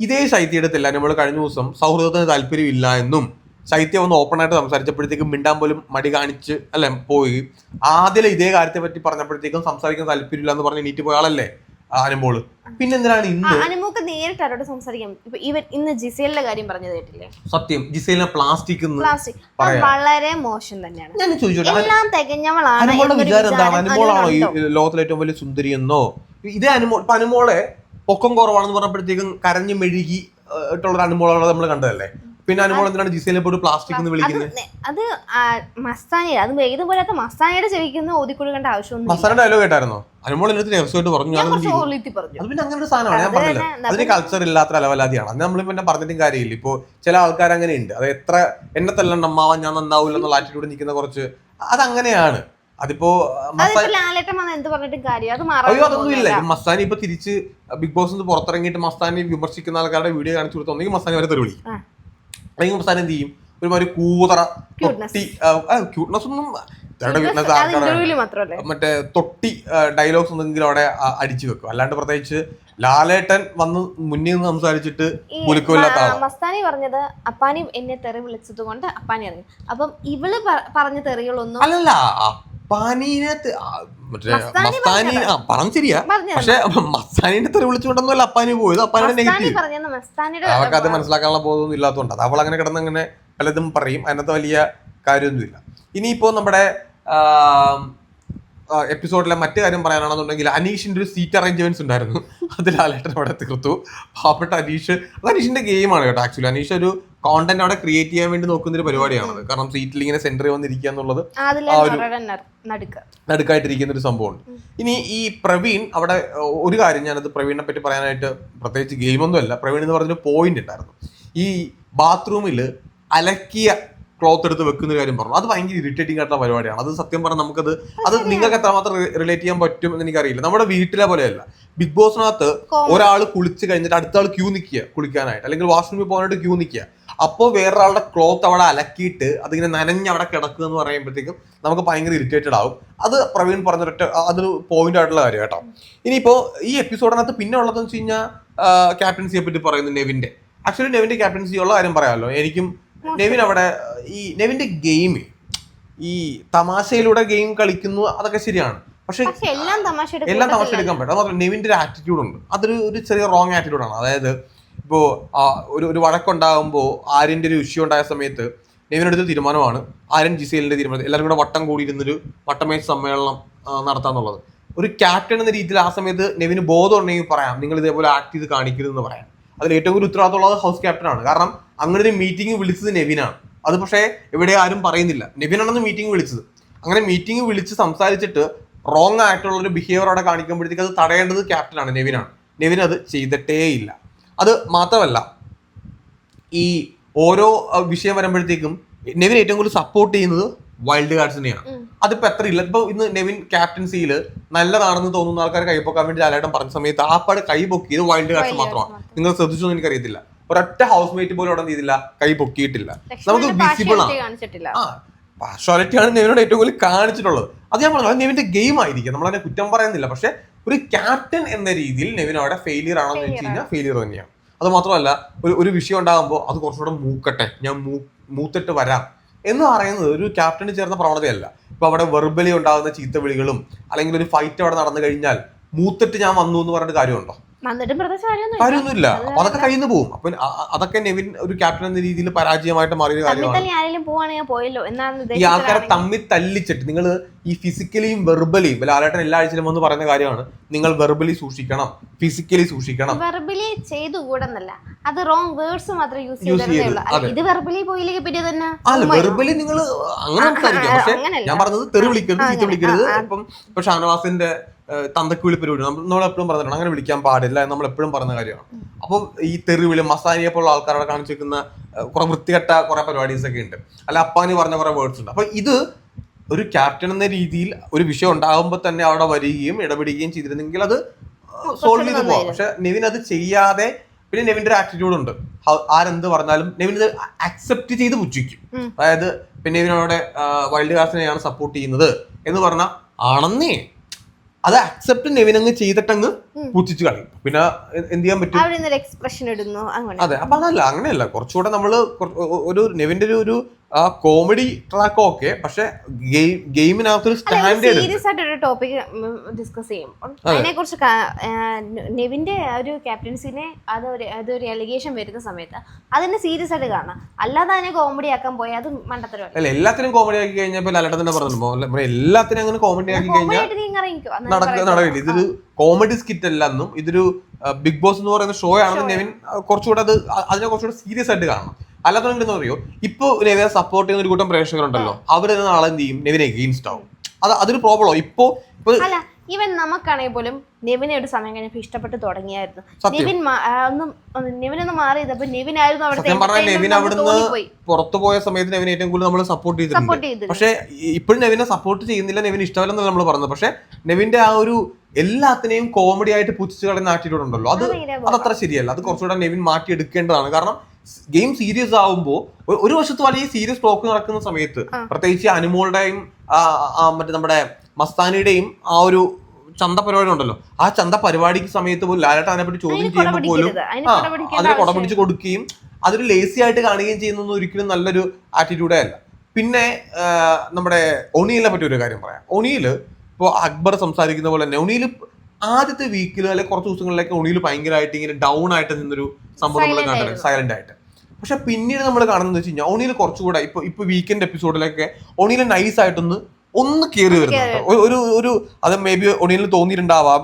ഇതേ ശൈത്യയുടെ അടുത്തല്ല അനുമോൾ കഴിഞ്ഞ ദിവസം സൗഹൃദത്തിന് താല്പര്യമില്ല എന്നും ശൈത്യ ഒന്ന് ഓപ്പൺ ആയിട്ട് സംസാരിച്ചപ്പോഴത്തേക്കും മിണ്ടാൻ പോലും മടി കാണിച്ച് അല്ലെ പോയി. ആദ്യം ഇതേ കാര്യത്തെ പറ്റി പറഞ്ഞപ്പോഴത്തേക്കും സംസാരിക്കാൻ താല്പര്യമില്ല എന്ന് പറഞ്ഞ് നീറ്റ് പോയ ആളല്ലേ അനുമോൾ. പിന്നെന്തിനാണ് ഇന്ന്? അനുമോക്ക് നേരിട്ട് അവരോട് സംസാരിക്കാം ഇപ്പൊ ഇവൻ ഇന്ന് ജിസേലിന്റെ കാര്യം പറഞ്ഞത് കേട്ടില്ലേ? സത്യം ജിസേലിനെ പ്ലാസ്റ്റിക് പ്ലാസ്റ്റിക് വളരെ മോശം തന്നെയാണ്. ഞാൻ ചോദിച്ചോട്ടെ എല്ലാം തികഞ്ഞവളാണ് വിചാരം എന്താണ്? അനുമോളാണോ ഈ? ലോകത്തിലെ ഏറ്റവും വലിയ സുന്ദരി എന്നോ ഇതേ അനുമോൾ ഇപ്പൊ അനുമോളെ പൊക്കം കുറവാണെന്ന് പറഞ്ഞപ്പോഴത്തേക്കും കരഞ്ഞു മെഴുകി ഇട്ടുള്ള അനുമോളാണ് നമ്മൾ കണ്ടതല്ലേ? പിന്നെ അനുമോൾ എന്തിനാണ് ജിസേലിനെ പോയിട്ട് പ്ലാസ്റ്റിക് എന്ന് വിളിക്കുന്നത് അത് ആ, മസ്താനിയുടെ അത് വേദം പോലത്തെ മസ്താനിയുടെ ചെവിക്കുന്ന ഓതിക്കൊടുക്കേണ്ട ആവശ്യമൊന്നും മസാല ഡയലോഗ് കേട്ടായിരുന്നോ? അനുമോൾ എന്നിട്ട് എപ്പിസോഡ് രഹസ്യമായിട്ട് പറഞ്ഞു ഞാൻ അത് പിന്നെ അങ്ങനെ ഒരു സാധനമാണ് ഞാൻ പറഞ്ഞില്ല. അതിന് കൾച്ചർ ഇല്ലാത്ത അലവലാതിയാണ്. അത് നമ്മൾ പിന്നെ പറഞ്ഞിട്ടും കാര്യമില്ല. ഇപ്പോ ചില ആൾക്കാർ അങ്ങനെ ഉണ്ട് അത് എത്ര എന്നെ തല്ലണ്ട അമ്മാവൻ ഞാൻ നന്നാവില്ല എന്നുള്ള ആറ്റിറ്റ്യൂഡ് നിൽക്കുന്ന കുറച്ച് അതങ്ങനെയാണ്. അതിപ്പോ അയ്യോ അതൊന്നും ഇല്ല. മസ്താനി ഇപ്പൊ തിരിച്ച് ബിഗ് ബോസ് പുറത്തിറങ്ങിയിട്ട് മസ്താനി വിമർശിക്കുന്ന ആൾക്കാരുടെ വീഡിയോ കാണിച്ചു കൊടുത്തോന്നെങ്കിൽ മസ്താനി വരെ തെറി വിളിക്കും. ആ. അല്ലെങ്കിൽ മസ്താനി എന്ത് ചെയ്യും? ഒരുമാതിരി കൂതറ. തൊട്ടി ക്യൂട്ട്നെസ് ഒന്നും മറ്റേ തൊട്ടി ഡയലോഗ്സ് എന്തെങ്കിലും അവിടെ അടിച്ചു വെക്കും. അല്ലാണ്ട് പ്രത്യേകിച്ച് ലാലേട്ടൻ വന്ന് മുന്നിൽ നിന്ന് സംസാരിച്ചിട്ട് മസ്താനി പറഞ്ഞത് അപ്പാനി എന്നെ തെറി വിളിച്ചത് കൊണ്ട് അപ്പാനി അറിഞ്ഞു അപ്പം ഇവൾ പറഞ്ഞ തെറികളൊന്നും അല്ലല്ല അപ്പാനീനെ ത- മറ്റേ മസ്താനി മസ്താനി ആ പറഞ്ഞു ശരിയാ. പറഞ്ഞത്. പക്ഷെ മസ്താനീനെ തെറി വിളിച്ചുകൊണ്ടൊന്നുമല്ല അപ്പാനി പോയത്. അപ്പാനിയുടെ മസ്താനി നെഗറ്റീവ്. അവൾക്ക് അത് മനസ്സിലാക്കാനുള്ള ബോധമൊന്നും ഇല്ലാത്തതുകൊണ്ട്. അത് അവൾ അങ്ങനെ കിടന്ന് അങ്ങനെ പലതും പറയും. അതിനകത്ത് വലിയ കാര്യമൊന്നുമില്ല. ഇനിയിപ്പോ നമ്മുടെ എപ്പിസോഡിലെ മറ്റു കാര്യം പറയാനാണെന്നുണ്ടെങ്കിൽ അനീഷിന്റെ ഒരു സീറ്റ് അറേഞ്ച്മെന്റ്സ് ഉണ്ടായിരുന്നു. അത് ലാലേട്ടൻ അവിടെ തീർത്തു. പാവപ്പെട്ട അനീഷ്. അത് അനീഷിന്റെ ഗെയിമാണ് കേട്ടോ ആക്ച്വലി അനീഷ് ഒരു കോണ്ടന്റ് അവിടെ ക്രിയേറ്റ് ചെയ്യാൻ വേണ്ടി നോക്കുന്ന ഒരു പരിപാടിയാണത് കാരണം സീറ്റിൽ ഇങ്ങനെ സെന്ററിൽ വന്നിരിക്കുക എന്നുള്ളത് അതിലെ ആ ഒരു- സംഭവം ഉണ്ട് നടുക്കായിട്ടിരിക്കുന്ന ഒരു സംഭവമുണ്ട് ഇനി ഈ പ്രവീൺ അവിടെ ഒരു കാര്യം ഞാനത് പ്രവീണിനെ പറ്റി പറയാനായിട്ട് പ്രത്യേകിച്ച് ഗെയിമൊന്നും അല്ല. പ്രവീൺ എന്ന് പറഞ്ഞൊരു പോയിന്റ് ഉണ്ടായിരുന്നു. ഈ ബാത്റൂമിൽ അലക്കിയ ക്ലോത്ത് എടുത്ത് വെക്കുന്ന ഒരു കാര്യം പറഞ്ഞു. അത് ഭയങ്കര ഇറിറ്റേറ്റിംഗ് ആയിട്ടുള്ള പരിപാടിയാണ്. അത് സത്യം പറഞ്ഞാൽ നമുക്കത് അത് നിങ്ങൾക്ക് എത്രമാത്രം റിലേറ്റ് ചെയ്യാൻ പറ്റും എന്ന് എനിക്കറിയില്ല. നമ്മുടെ വീട്ടിലെ പോലെയല്ല. ബിഗ് ബോസിനകത്ത് ഒരാൾ കുളിച്ച് കഴിഞ്ഞിട്ട് അടുത്ത ആൾ ക്യൂ നിൽക്കുക കുളിക്കാനായിട്ട്. അല്ലെങ്കിൽ വാഷ്റൂമിൽ പോകാനായിട്ട് ക്യൂ നിൽക്കുക അപ്പോൾ വേറൊരാളുടെ ക്ലോത്ത് അവിടെ അലക്കിയിട്ട് അതിങ്ങനെ നനഞ്ഞ് അവിടെ കിടക്കുക എന്ന് പറയുമ്പോഴത്തേക്കും നമുക്ക് ഭയങ്കര ഇറിറ്റേറ്റഡ് ആവും. അത് പ്രവീൺ പറഞ്ഞൊരൊറ്റ അതൊരു പോയിന്റ് ആയിട്ടുള്ള കാര്യം കേട്ടോ. ഇനിയിപ്പോൾ ഈ എപ്പിസോഡിനകത്ത് പിന്നെ ഉള്ളതെന്ന് വെച്ച് കഴിഞ്ഞാൽ ക്യാപ്റ്റൻസിയെ പറ്റി പറയുന്നു നെവിന്റെ. ആക്ച്വലി നെവിന്റെ ക്യാപ്റ്റൻസി ഉള്ള കാര്യം പറയാമല്ലോ. എനിക്കും നെവിൻ അവിടെ ഈ നെവിന്റെ ഗെയിം ഈ തമാശയിലൂടെ ഗെയിം കളിക്കുന്നു അതൊക്കെ ശരിയാണ്. പക്ഷെ എല്ലാം തമാശ എല്ലാം തമാശ എടുക്കാൻ പറ്റും നെവിന്റെ ഒരു ആറ്റിറ്റ്യൂഡ് ഉണ്ട്. അതൊരു ഒരു ചെറിയ റോങ് ആറ്റിറ്റ്യൂഡാണ് അതായത് ഇപ്പോ ആ, ഒരു ഒരു വഴക്കുണ്ടാകുമ്പോൾ ആര്യന്റെ ഒരു ഇഷ്യൂ ഉണ്ടായ സമയത്ത് നെവിനെടുത്ത തീരുമാനമാണ്. ആര്യൻ ജിസേലിന്റെ തീരുമാനം. എല്ലാവരും കൂടെ വട്ടം കൂടി ഇരുന്നൊരു വട്ടമേശ സമ്മേളനം നടത്താന്നുള്ളത്. ഒരു ക്യാപ്റ്റൻ എന്ന രീതിയിൽ ആ സമയത്ത് നെവിന് ബോധം ഉണ്ടെങ്കിൽ പറയാം നിങ്ങൾ ഇതേപോലെ ആക്ട് ചെയ്ത് കാണിക്കരുതെന്ന് പറയാം. അതിൽ ഏറ്റവും കൂടുതൽ ഉത്തരവാദിത്തമുള്ളത് ഹൗസ് ക്യാപ്റ്റനാണ് കാരണം അങ്ങനെ ഒരു മീറ്റിംഗ് വിളിച്ചത് നെവിനാണ്. അത് പക്ഷേ ഇവിടെ ആരും പറയുന്നില്ല. നെവിനാണെന്ന് മീറ്റിംഗ് വിളിച്ചത്. അങ്ങനെ മീറ്റിംഗ് വിളിച്ച് സംസാരിച്ചിട്ട് റോങ് ആയിട്ടുള്ള ഒരു ബിഹേവിയർ അവിടെ കാണിക്കുമ്പോഴത്തേക്ക് അത് തടയേണ്ടത് ക്യാപ്റ്റനാണ് നെവിനാണ്. നെവിൻ അത് ചെയ്തിട്ടേ ഇല്ല അത് മാത്രമല്ല ഈ ഓരോ വിഷയം വരുമ്പോഴത്തേക്കും നെവിൻ ഏറ്റവും കൂടുതൽ സപ്പോർട്ട് ചെയ്യുന്നത് വൈൽഡ് കാർഡ്സിനെയാണ്. അതിപ്പോ എത്ര ഇല്ല ഇപ്പൊ ഇന്ന് നെവിൻ ക്യാപ്റ്റൻസിയിൽ നല്ലതാണെന്ന് തോന്നുന്ന ആൾക്കാർ കൈപ്പൊക്കാൻ വേണ്ടി ലാലേട്ടൻ പറഞ്ഞ സമയത്ത് ആ പാട് കൈ പൊക്കിയത് വൈൽഡ് കാർഡ്സ് മാത്രമാണ്. നിങ്ങൾ ശ്രദ്ധിച്ചു എന്ന് എനിക്കറിയത്തില്ല. ഒരൊറ്റ ഹൗസ് മേറ്റ് പോലും അവിടെ ചെയ്തില്ല കൈ പൊക്കിയിട്ടില്ല. നമുക്ക് വിസിബിൾ ആണ്. ആ പാർഷ്വാലിറ്റി ആണ് നെവിനോട് ഏറ്റവും കൂടുതൽ കാണിച്ചിട്ടുള്ളത്. അത് ഞാൻ പറഞ്ഞു നെവിന്റെ ഗെയിം ആയിരിക്കും. നമ്മളതിനെ കുറ്റം പറയുന്നില്ല. പക്ഷെ ഒരു ക്യാപ്റ്റൻ എന്ന രീതിയിൽ നെവിൻ അവിടെ ഫെയിലിയർ ആണെന്ന് വെച്ച് കഴിഞ്ഞാൽ ഫെയിലിയർ തന്നെയാണ്. അത് മാത്രമല്ല ഒരു ഒരു വിഷയം ഉണ്ടാകുമ്പോൾ അത് കുറച്ചുകൂടെ മൂക്കട്ടെ ഞാൻ മൂ മൂത്തിട്ട് വരാം എന്ന് പറയുന്നത് ഒരു ക്യാപ്റ്റന് ചേർന്ന പ്രവണതയല്ല. ഇപ്പൊ അവിടെ വെർബലി ഉണ്ടാകുന്ന ചീത്തവിളികളും അല്ലെങ്കിൽ ഒരു ഫൈറ്റ് അവിടെ നടന്നു കഴിഞ്ഞാൽ മൂത്തിട്ട് ഞാൻ വന്നു എന്ന് പറഞ്ഞിട്ട് കാര്യമുണ്ടോ? കാര്യമൊന്നുമില്ല. അപ്പൊ അതൊക്കെ കയ്യിൽ പോവും. അപ്പൊ അതൊക്കെ നെവിൻ ഒരു ക്യാപ്റ്റൻ എന്ന രീതിയിൽ പരാജയമായിട്ട് മാറിയ കാര്യമാണ്. ഈ ആൾക്കാരെ തമ്മിൽ തല്ലിച്ചിട്ട് നിങ്ങൾ ഈ ഫിസിക്കലിയും വെർബലിയും ആരാട്ടൻ എല്ലാ ആഴ്ചയിലും വന്ന് പറയുന്ന കാര്യമാണ്. നിങ്ങൾ വെർബലി സൂക്ഷിക്കണം. ഫിസിക്കലി സൂക്ഷിക്കണം. വെർബലി ചെയ്തു കൂടുന്നല്ല. അത് റോങ് വേർഡ്സ് മാത്രമേ യൂസ് ചെയ്തു. ഇത് വെർബലി പോയില്ലെങ്കിൽ പിന്നെ തന്നെ അല്ല വെർബലി നിങ്ങൾ അങ്ങനെ സംസാരിക്കാം. പക്ഷെ ഞാൻ പറഞ്ഞത് തെറി വിളിക്കരുത് ചീത്ത വിളിക്കരുത്. ഇപ്പം ഇപ്പൊ ഷാനവാസിന്റെ ഏഹ്, പരിപാടി നമ്മൾ എപ്പോഴും പറഞ്ഞിട്ടുണ്ട് അങ്ങനെ വിളിക്കാൻ പാടില്ല എന്ന് നമ്മൾ എപ്പോഴും പറഞ്ഞ കാര്യമാണ്. അപ്പം ഈ തെറി വിളി മസാനിയെ പോലുള്ള ആൾക്കാരോട് കാണിച്ചു വെക്കുന്ന കുറെ വൃത്തികെട്ട കുറെ പരിപാടീസ് ഒക്കെ ഉണ്ട്. അല്ല അപ്പാനി പറഞ്ഞ കുറെ വേർഡ്സ് ഉണ്ട്. അപ്പൊ ഇത് ഒരു ക്യാപ്റ്റൻ എന്ന രീതിയിൽ ഒരു വിഷയം ഉണ്ടാകുമ്പോൾ തന്നെ അവിടെ വരികയും ഇടപെടുകയും ചെയ്തിരുന്നെങ്കിൽ അത് സോൾവ് ചെയ്ത് പോവാം. പക്ഷെ നിവിൻ അത് ചെയ്യാതെ പിന്നെ നെവിന്റെ ഒരു ആറ്റിറ്റ്യൂഡ് ഉണ്ട്. ആരെന്ത് പറഞ്ഞാലും നെവിൻ ഇത് അക്സെപ്റ്റ് ചെയ്ത് പുച്ഛിക്കും. അതായത് പിന്നെ ഇവനോടെ വൈൽഡ് കാർസിനെയാണ് സപ്പോർട്ട് ചെയ്യുന്നത് എന്ന് പറഞ്ഞാൽ ആണെന്നേ. അത് അക്സെപ്റ്റ് നെവിൻ അങ്ങ് ചെയ്തിട്ടങ്ങ് ഉം. പുച്ഛിച്ച് കളയും. പിന്നെ എന്ത് ചെയ്യാൻ പറ്റും? എക്സ്പ്രഷൻ ഇടുന്നു അതെ അപ്പൊ അതല്ല അങ്ങനെയല്ല. കുറച്ചുകൂടെ നമ്മൾ ഒരു നെവിന്റെ ഒരു ഒരു കോമഡി ട്രാക്ക് ഓക്കെ പക്ഷെ ഗെയിമിനകത്തൊരു സ്റ്റാൻഡേർഡ് സീരിയസ് ആയിട്ട് ഒരു ടോപ്പിക് ഡിസ്കസ് ചെയ്യും. അതിനെ കുറിച്ച് നെവിന്റെ ഒരു ക്യാപ്റ്റൻസിനെ അത് ഒരു അതൊരു അലിഗേഷൻ വരുന്ന സമയത്ത് അതിനെ സീരിയസ് ആയിട്ട് കാണാം അല്ലാതെ അതിനെ കോമഡി ആക്കാൻ പോയാൽ അത് മണ്ടത്തരം അല്ല എല്ലാത്തിനും കോമഡി ആക്കി കഴിഞ്ഞാൽ തന്നെ പറഞ്ഞിട്ടുണ്ടോ നമ്മൾ എല്ലാത്തിനും അങ്ങനെ കോമഡി ആക്കി കഴിഞ്ഞാൽ. നടക്കില്ല. ഇതൊരു കോമഡി സ്കിറ്റ് അല്ല എന്നും. ഇതൊരു ബിഗ് ബോസ് എന്ന് പറയുന്ന ഷോ ആണെന്ന് നെവിൻ ആ, കുറച്ചുകൂടെ അത് അതിനെ കുറച്ചുകൂടെ സീരിയസ് ആയിട്ട് കാണണം. അല്ലാത്തവർക്ക് എന്താ ഇപ്പോ നെവിനെ സപ്പോർട്ട് ചെയ്യുന്ന ഒരു കൂട്ടം പ്രേക്ഷകരുണ്ടല്ലോ. അവർ നാളെ എന്ത് ചെയ്യും? നെവിനെ എഗെയിൻസ്റ്റ് ആവും. അത് അതൊരു പ്രോബ്ലം ഇപ്പോ ഇവൻ അല്ല ഈവൻ നമുക്കാണെങ്കിൽ പോലും നെവിനെ ഒരു സമയം കഴിഞ്ഞപ്പോൾ ഇഷ്ടപ്പെട്ട് തുടങ്ങിയായിരുന്നു. നെവിൻ ഒന്നും ആ, ഒന്ന് നെവിൻ ഒന്ന് മാറിയത് അപ്പൊ നെവിൻ അവിടുന്ന് പുറത്തു പോയ സമയത്ത് നെവിൻ ഏറ്റവും കൂടുതൽ നമ്മൾ സപ്പോർട്ട് ചെയ്തിട്ടുണ്ട്. പക്ഷെ ഇപ്പോഴും നെവിനെ സപ്പോർട്ട് ചെയ്യുന്നില്ല നെവിൻ ഇഷ്ടമല്ലെന്ന് നമ്മൾ പറഞ്ഞത്. പക്ഷെ നെവിന്റെ ആ ഒരു എല്ലാത്തിനെയും കോമഡി ആയിട്ട് പുച്ഛിച്ച് കളയുന്ന ആറ്റിറ്റ്യൂഡ് ഉണ്ടല്ലോ. അത് അതത്ര ശരിയല്ല. അത് കുറച്ചുകൂടെ നെവിൻ മാറ്റി എടുക്കേണ്ടതാണ് കാരണം ഗെയിം സീരിയസ് ആവുമ്പോൾ ഒരു വശത്ത് വലിയ സീരിയസ് ടോക്ക് നടക്കുന്ന സമയത്ത് പ്രത്യേകിച്ച് അനുമോളുടെയും മറ്റേ നമ്മുടെ മസ്താനിയുടെയും ആ ഒരു ചന്ത പരിപാടി ഉണ്ടല്ലോ. ആ ചന്ത പരിപാടിക്ക് സമയത്ത് പോലും ലാലേട്ട അതിനെ പറ്റി ചോദ്യം ചെയ്യുമ്പോൾ പോലും ആ അതിനെ കൊടപിടിച്ച് കൊടുക്കുകയും അതൊരു ലേസി ആയിട്ട് കാണുകയും ചെയ്യുന്ന ഒരിക്കലും നല്ലൊരു ആറ്റിറ്റ്യൂഡേ അല്ല. പിന്നെ നമ്മുടെ ഒണിയിലെ പറ്റി ഒരു കാര്യം പറയാം. ഒണിയിൽ ഇപ്പോൾ അക്ബർ സംസാരിക്കുന്ന പോലെ തന്നെ ഒണിയിൽ ആദ്യത്തെ വീക്കിൽ അല്ലെങ്കിൽ കുറച്ച് ദിവസങ്ങളിലൊക്കെ ഒണിയിൽ ഭയങ്കരമായിട്ട് ഇങ്ങനെ ഡൗൺ ആയിട്ട് നിന്നൊരു സംഭവം നമ്മൾ കണ്ടിട്ടുണ്ട്. സൈലന്റ് ആയിട്ട്. പക്ഷെ പിന്നീട് നമ്മൾ കാണുന്നത് വെച്ച് കഴിഞ്ഞാൽ ഒണിയിൽ കുറച്ചുകൂടെ ഇപ്പൊ ഇപ്പൊ വീക്കെൻഡ് എപ്പിസോഡിലൊക്കെ ഒണിയിൽ നൈസ് ആയിട്ടൊന്ന് ഒന്ന് കയറി വരുന്നുണ്ട് ഒരു- ഒരു അത് മേ ബി ഒണിയിൽ തോന്നിയിട്ടുണ്ടാവാം.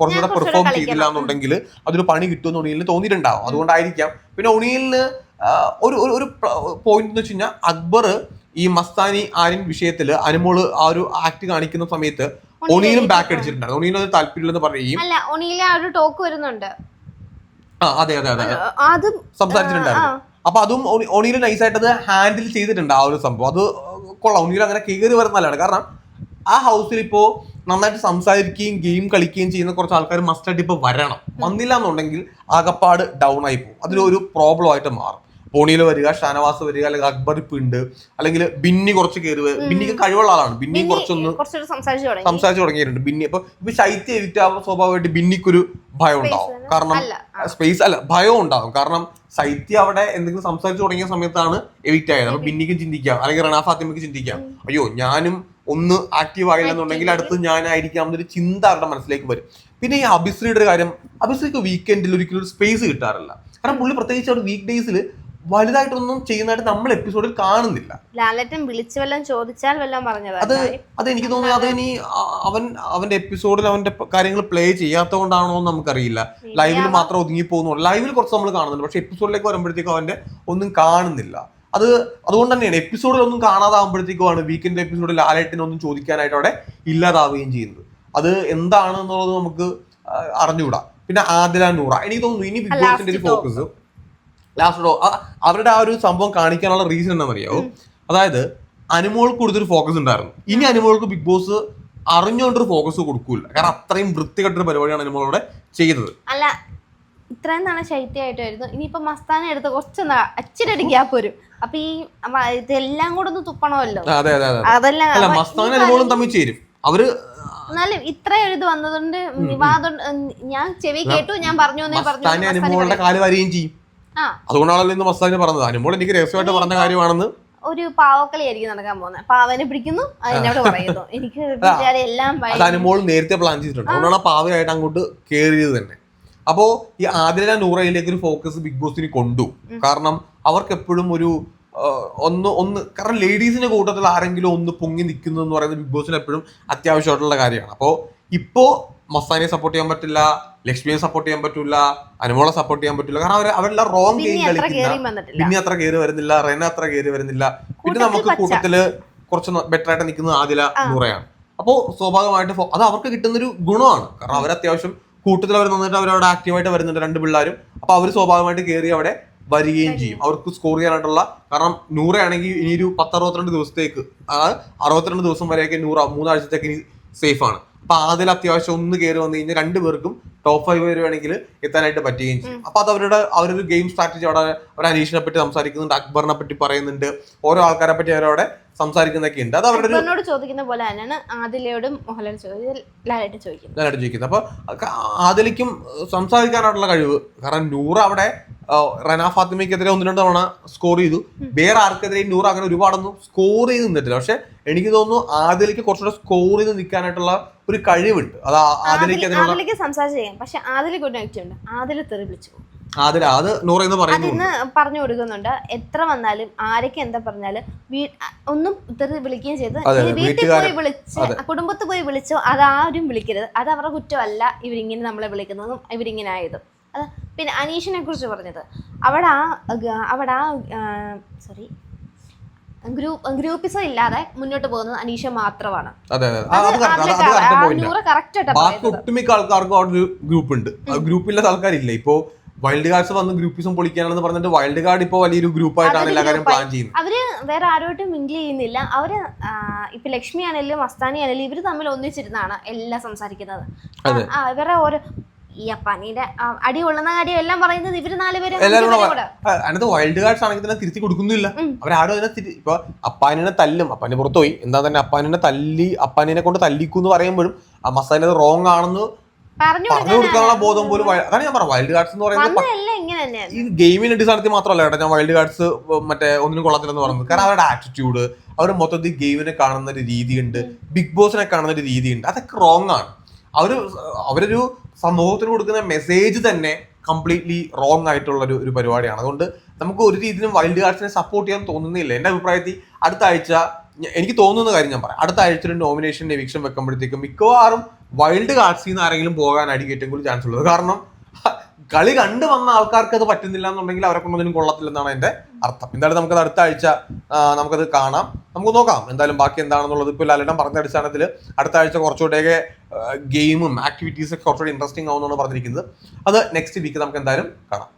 കുറച്ചുകൂടെ പെർഫോം. ചെയ്തില്ല എന്നുണ്ടെങ്കിൽ അതൊരു പണി കിട്ടുമെന്ന് ഒണിയിൽ തോന്നിയിട്ടുണ്ടാവും. അതുകൊണ്ടായിരിക്കാം. പിന്നെ ഒണിയിലിന് ഒരു ഒരു ഒരു പോയിന്റ് എന്ന് വെച്ച് കഴിഞ്ഞാൽ അക്ബർ ഈ മസ്താനി ആര്യൻ വിഷയത്തിൽ അനുമോൾ ആ ഒരു ആക്ട് കാണിക്കുന്ന സമയത്ത് ഒണിയിലും ബാക്ക്. അടിച്ചിട്ടുണ്ടായിരുന്നു. ഒണിയിലും അത് താല്പര്യമില്ലെന്ന് പറയുകയും അല്ല ഒണിയിലെ ആ ഒരു ടോക്ക് വരുന്നുണ്ട്. ആ അതെ അതെ അതെ. അതും സംസാരിച്ചിട്ടുണ്ടായിരുന്നു. അപ്പൊ അതും ഒണിയിൽ നൈസായിട്ട് അത് ഹാൻഡിൽ ചെയ്തിട്ടുണ്ട് ആ ഒരു സംഭവം. അത് കൊള്ളാം. ഒണിയിൽ അങ്ങനെ കയറി വരുന്നതല്ലാണ് കാരണം ആ ഹൗസിൽ ഇപ്പോ നന്നായിട്ട് സംസാരിക്കുകയും ഗെയിം കളിക്കുകയും ചെയ്യുന്ന കുറച്ച് ആൾക്കാർ മസ്റ്റായിട്ട് ഇപ്പൊ വരണം. വന്നില്ല എന്നുണ്ടെങ്കിൽ ആകപ്പാട് ഡൗൺ ആയി പോകും. അതിലൊരു പ്രോബ്ലം ആയിട്ട് മാറും. പോണിയിൽ വരിക ഷാനവാസ് വരിക അല്ലെങ്കിൽ അക്ബർ ഇപ്പൊ ഉണ്ട്. അല്ലെങ്കിൽ ബിന്നി കുറച്ച് കയറി ബിന്നിക്ക് കഴിവുള്ള ആളാണ്. ബിന്നി കുറച്ചൊന്ന് സംസാരിച്ചു തുടങ്ങി. സംസാരിച്ചു തുടങ്ങിയിട്ടുണ്ട്. ബിന്നി അപ്പൊ ഇപ്പൊ ശൈത്യ എവിക്റ്റ് ആവുമ്പോൾ സ്വാഭാവികമായിട്ട് ബിന്നിക്കൊരു ഭയം ഉണ്ടാവും. കാരണം സ്പേസ് അല്ല ഭയം ഉണ്ടാവും. കാരണം ശൈത്യ അവിടെ എന്തെങ്കിലും സംസാരിച്ചു തുടങ്ങിയ സമയത്താണ് എവിക്റ്റ് ആയത്. അപ്പൊ ബിന്നിക്ക് ചിന്തിക്കാം. അല്ലെങ്കിൽ റണാ ഫാത്തിമയ്ക്ക് ചിന്തിക്കാം. അയ്യോ ഞാനും ഒന്ന് ആക്റ്റീവ് ആയില്ലെന്നുണ്ടെങ്കിൽ അടുത്ത് ഞാനായിരിക്കാം എന്നൊരു ചിന്ത അവരുടെ മനസ്സിലേക്ക് വരും. പിന്നെ ഈ അഭിശ്രീയുടെ കാര്യം അഭിശ്രീക്ക് വീക്കെൻഡിൽ ഒരിക്കലും ഒരു സ്പേസ് കിട്ടാറില്ല. കാരണം പുള്ളി പ്രത്യേകിച്ച് അവിടെ വീക്ക് ഡേയ്സിൽ വലുതായിട്ടൊന്നും ചെയ്യുന്നതായിട്ട് നമ്മൾ എപ്പിസോഡിൽ കാണുന്നില്ല. ലാലേട്ടൻ വിളിച്ചു വല്ലതും ചോദിച്ചാൽ വല്ലതും പറഞ്ഞതാ. അത് അത് എനിക്ക് തോന്നുന്നു അത് ഇനി അവൻ അവന്റെ എപ്പിസോഡിൽ അവന്റെ കാര്യങ്ങൾ പ്ലേ ചെയ്യാത്തതുകൊണ്ടാണോ എന്ന് നമുക്കറിയില്ല. ലൈവിൽ മാത്രം ഒതുങ്ങി പോകുന്നു ലൈവിൽ കുറച്ച് നമ്മൾ കാണുന്നുണ്ട്. പക്ഷെ എപ്പിസോഡിലേക്ക് വരുമ്പോഴത്തേക്കും അവന്റെ ഒന്നും കാണുന്നില്ല. അത് അതുകൊണ്ട് തന്നെയാണ് എപ്പിസോഡിൽ ഒന്നും കാണാതാകുമ്പോഴത്തേക്കുമാണ് വീക്കെൻഡ് എപ്പിസോഡിൽ ലാലേട്ടിനെ ഒന്നും ചോദിക്കാനായിട്ട് അവിടെ ഇല്ലാതാവുകയും ചെയ്യുന്നത്. അത് എന്താണെന്നുള്ളത് നമുക്ക് അറിഞ്ഞുകൂടാ. പിന്നെ ആദില നൂറ. എനിക്ക് തോന്നുന്നു ഇനി ബിഗ് ബോസിന്റെ ഒരു ഫോക്കസ് ലാസ്റ്റ് അവരുടെ ആ ഒരു സംഭവം കാണിക്കാനുള്ള റീസൺ എന്താണെന്നറിയാവോ അതായത് അനുമോൾക്ക് കൊടുത്തൊരു ഫോക്കസ് ഉണ്ടായിരുന്നു. ഇനി അനുമോൾക്ക് ബിഗ് ബോസ് അറിഞ്ഞുകൊണ്ടൊരു ഫോക്കസ് കൊടുക്കൂല. കാരണം അത്രയും വൃത്തികെട്ട വൃത്തികെട്ടൊരു പരിപാടിയാണ് അനുമോൾ അവിടെ ചെയ്തത്. അല്ല ഇത്രയും നാളെ ശൈത്യമായിട്ട് വരുന്നു ഇനിയിപ്പോ മസ്താന എടുത്ത് കുറച്ച് അച്ചിരടി ഗ്യാപ്പ് വരും. അപ്പൊ ഈ ഇതെല്ലാം കൂടെ ഒന്ന് തുപ്പണമല്ലോ. അതെ അതെ അതെ അതെല്ലാം ഈ അനുമോളും തമ്മിൽ ചേരും. അവർ എന്നാലും ഇത്രയും ഒരു ഇത് വന്നതുകൊണ്ട് വിവാദം ഞാൻ ചെവി കേട്ടു ഞാൻ പറഞ്ഞു എന്നേ പറഞ്ഞു മസ്താനെ മസ്താനി അനുമോളുടെ. കാൽ വരികയും ചെയ്യും. അതുകൊണ്ടാണല്ലോ ഇന്ന് മസ്താന് പറഞ്ഞത്. അനുമോൾ എനിക്ക് രഹസ്യമായിട്ട് പറഞ്ഞ കാര്യമാണെന്ന്. ഒരു പാവക്കളിയായിരിക്കും നടക്കാൻ പോകുന്നത്. പാവനെ പിടിക്കുന്നു അതിനോട് പറയുന്നു. എനിക്ക് എല്ലാം അനുമോൾ നേരത്തെ പ്ലാൻ ചെയ്തിട്ടുണ്ട്. അതുകൊണ്ടാണ് ആ പാവയായിട്ട് അങ്ങോട്ട് കയറിയത് തന്നെ. അപ്പോ ഈ ആദില നൂറയിലേക്ക് ഒരു ഫോക്കസ് ബിഗ് ബോസിന് കൊണ്ടു. കാരണം അവർക്ക് എപ്പോഴും ഒരു ഒന്ന് ഒന്ന് കാരണം ലേഡീസിന്റെ കൂട്ടത്തിൽ ആരെങ്കിലും ഒന്ന് പൊങ്ങി നിൽക്കുന്നു എന്ന് പറയുന്നത് ബിഗ് ബോസിന് എപ്പോഴും അത്യാവശ്യമായിട്ടുള്ള കാര്യമാണ്. അപ്പോൾ ഇപ്പോ മസ്താനെ സപ്പോർട്ട് ചെയ്യാൻ പറ്റില്ല ലക്ഷ്മിയെ സപ്പോർട്ട് ചെയ്യാൻ പറ്റില്ല അനുമോളെ സപ്പോർട്ട് ചെയ്യാൻ പറ്റില്ല കാരണം അവർ അവരെല്ലാം റോങ് ഗെയിം കളിക്കുന്ന പിന്നെ അത്ര കയറി വരുന്നില്ല റെന അത്ര കയറി വരുന്നില്ല. പിന്നെ നമുക്ക്. കൂട്ടത്തിൽ കുറച്ച് ബെറ്റർ ആയിട്ട് നിൽക്കുന്നത് ആദില നൂറയാണ്. അപ്പോ സ്വാഭാവികമായിട്ട് അത് അവർക്ക് കിട്ടുന്ന ഒരു ഗുണമാണ്. കാരണം അവർ അത്യാവശ്യം കൂട്ടത്തിൽ അവർ നന്നായിട്ട് അവരവിടെ ആക്റ്റീവായിട്ട് വരുന്നുണ്ട് രണ്ട് പിള്ളേരും. അപ്പൊ അവർ സ്വാഭാവികമായിട്ട് കയറി അവിടെ വരികയും ചെയ്യും. അവർക്ക് സ്കോർ ചെയ്യാനായിട്ടുള്ള കാരണം നൂറയാണെങ്കിൽ ഇനി ഒരു പത്ത് അറുപത്തിരണ്ട് ദിവസത്തേക്ക് അറുപത്തിരണ്ട് ദിവസം വരെയൊക്കെ നൂറ് മൂന്നാഴ്ചത്തേക്ക് ഇനി സേഫ് ആണ്. അപ്പൊ അതിൽ അത്യാവശ്യം ഒന്ന് കയറി വന്നു കഴിഞ്ഞാൽ രണ്ടുപേർക്കും ടോപ്പ് ഫൈവ് വരുവാണെങ്കിൽ എത്താനായിട്ട് പറ്റുകയും ചെയ്യും. അപ്പൊ അത് അവരുടെ അവരൊരു ഗെയിം സ്ട്രാറ്റജി അവിടെ അവർ അനീഷിനെ പറ്റി സംസാരിക്കുന്നുണ്ട് അക്ബറിനെ പറ്റി പറയുന്നുണ്ട്. ഓരോ ആൾക്കാരെ പറ്റി അവരവിടെ സംസാരിക്കുന്നൊക്കെ ഉണ്ട്. അത് അവരുടെ ഒരു ചോദിക്കുന്ന പോലെ തന്നെയാണ് ആദിലയോടും മോഹൻലാൽ ലാലായിട്ട് ചോദിക്കുന്നത്. ഞാനായിട്ട് ചോദിക്കുന്നത്. അപ്പൊ ആദിലയ്ക്കും സംസാരിക്കാനായിട്ടുള്ള കഴിവ് കാരണം നൂറ് അവിടെ റനാ ഫാത്തിമയ്ക്കെതിരെ ഒന്ന് രണ്ട് തവണ സ്കോർ ചെയ്തു. വേറെ ആർക്കെതിരെയും നൂറ് അങ്ങനെ ഒരുപാടൊന്നും സ്കോർ ചെയ്ത് നിന്നിട്ടില്ല പക്ഷെ എനിക്ക് തോന്നുന്നു ആദിലേക്ക് കുറച്ചുകൂടെ സ്കോർ ചെയ്ത് നിൽക്കാനായിട്ടുള്ള ഒരു കഴിവുണ്ട്. അത് ആദിലേക്ക് അതിനുള്ള ചെയ്യാം പക്ഷെ ആദിലേക്ക് ഒരു നെഗറ്റീവ് ഉണ്ട്. ആദിൽ തെറി വിളിച്ചു ആദില അത് നൂറ് എന്ന് പറയുന്നു. അതിന്ന് പറഞ്ഞു കൊടുക്കുന്നുണ്ട്. എത്ര വന്നാലും ആരൊക്കെ എന്താ പറഞ്ഞാലും വീ- ഒന്നും ഉത്തരവ് വിളിക്കുകയും ചെയ്ത് അതെ, ഇനി വീട്ടിൽ വീട്ടുകാരെ- പോയി വിളിച്ച് കുടുംബത്തിൽ പോയി വിളിച്ചോ അതാരും വിളിക്കരുത്. അത് അവരുടെ കുറ്റമല്ല ഇവരിങ്ങനെ നമ്മളെ വിളിക്കുന്നതും ഇവരിങ്ങനെ ആയതും. അത് പിന്നെ അനീഷിനെ കുറിച്ച് പറഞ്ഞത്. അവിടെ ആ ഗ- അവിടെ ആ സോറി ഗ്രൂപ്പ് ഗ്രൂപ്പിസം ഇല്ലാതെ മുന്നോട്ട് പോകുന്നത് അനീഷ മാത്രമാണ്. അതെ അതെ ആ, അത് correct. അത് അത് കറക്റ്റ് പോയിന്റ് കറക്റ്റ് ആയിട്ടാ ബാക്കി പറയുന്നത്. ഒട്ടുമിക്ക ആൾക്കാർക്കും അവിടെ ഒരു ഗ്രൂപ്പ് ഉണ്ട്. ഗ്രൂപ്പില്ലാത്ത ആൾക്കാരില്ല? ഇപ്പോ വൈൽഡ് കാർഡ്സ് വന്ന് ഗ്രൂപ്പിസം പൊളിക്കാനാണെന്ന് പറഞ്ഞിട്ട് വൈൽഡ് കാർഡ് ഇപ്പോ വലിയൊരു ഗ്രൂപ്പായിട്ടാണ് എല്ലാ കാര്യം പ്ലാൻ ചെയ്യുന്നത്. അവർ വേറെ ആരോട്ടും മിങ്കിൾ ചെയ്യുന്നില്ല. അവർ ഇപ്പൊ ലക്ഷ്മി ആണെങ്കിലും അസ്താനി ആണെങ്കിലും ഇവർ തമ്മിൽ ഒന്നിച്ചിരുന്നാണ് എല്ലാം സംസാരിക്കുന്നത്. വേറെ ഇവരെ ഓരോ ഈ അപ്പാനിയുടെ അടി കൊള്ളുന്ന കാര്യം എല്ലാം പറയുന്നത് ഇവർ നാലുപേരും. അതിനകത്ത് വൈൽഡ് കാർഡ്സ് ആണെങ്കിൽ തന്നെ തിരുത്തി കൊടുക്കുന്നില്ല. അവരാരും അതിനെ ഇപ്പൊ അപ്പാനിനെ തല്ലും. അപ്പാനെ പുറത്തു പോയി എന്താ തന്നെ അപ്പാനിനെ തല്ലി അപ്പാനിനെ കൊണ്ട് തല്ലിക്കൂ എന്ന് പറയുമ്പോഴും ആ മസാല റോങ് ആണെന്ന് പറഞ്ഞു കൊടുക്കാനുള്ള ബോധം പോലും അതാണ് ഞാൻ പറഞ്ഞു വൈൽഡ് കാർഡ്സ് എന്ന് പറയുന്നത് ഈ ഗെയിമിന്റെ അടിസ്ഥാനത്തിൽ മാത്രമല്ല കേട്ടോ ഞാൻ വൈൽഡ് കാർഡ്സ് മറ്റേ ഒന്നിനും കൊള്ളത്തില്ലെന്ന് പറയുന്നത്. കാരണം അവരുടെ ആറ്റിറ്റ്യൂഡ് അവർ മൊത്തത്തിൽ ഗെയിമിനെ കാണുന്ന ഒരു രീതിയുണ്ട് ബിഗ് ബോസിനെ കാണുന്ന ഒരു രീതിയുണ്ട്. അതൊക്കെ റോങ് ആണ്. അവർ അവരൊരു സമൂഹത്തിന് കൊടുക്കുന്ന മെസ്സേജ് തന്നെ കംപ്ലീറ്റ്ലി റോങ് ആയിട്ടുള്ള ഒരു ഒരു പരിപാടിയാണ്. അതുകൊണ്ട് നമുക്ക് ഒരു രീതിയിലും വൈൽഡ് കാർഡ്സിനെ സപ്പോർട്ട് ചെയ്യാൻ തോന്നുന്നില്ല. എന്റെ അഭിപ്രായത്തിൽ അടുത്ത ആഴ്ച എനിക്ക് തോന്നുന്ന കാര്യം ഞാൻ പറയാം. അടുത്ത ആഴ്ച ഒരു നോമിനേഷൻ എവിക്ഷൻ വെക്കുമ്പോഴത്തേക്കും മിക്കവാറും വൈൽഡ് കാർഡ്സിൽ നിന്ന് ആരെങ്കിലും പോകാനായിരിക്കും ഏറ്റവും കൂടുതൽ ചാൻസ് ഉള്ളത്. കാരണം കളി കണ്ടു വന്ന ആൾക്കാർക്ക് അത് പറ്റുന്നില്ല എന്നുണ്ടെങ്കിൽ അവരെ കൊണ്ടൊന്നും കൊള്ളത്തില്ലെന്നാണ് എന്റെ അർത്ഥം. എന്തായാലും നമുക്കത് അടുത്ത ആഴ്ച നമുക്കത് കാണാം. നമുക്ക് നോക്കാം എന്തായാലും ബാക്കി എന്താണെന്നുള്ളത്. ഇപ്പോൾ ലാലേട്ടൻ പറഞ്ഞ അടിസ്ഥാനത്തിൽ അടുത്ത ആഴ്ച കുറച്ചുകൂടെയൊക്കെ ഗെയിമും ആക്ടിവിറ്റീസൊക്കെ കുറച്ചുകൂടി ഇൻട്രസ്റ്റിംഗ് ആവുമെന്നാണ് പറഞ്ഞിരിക്കുന്നത്. അത് നെക്സ്റ്റ് വീക്ക് നമുക്ക് എന്തായാലും കാണാം.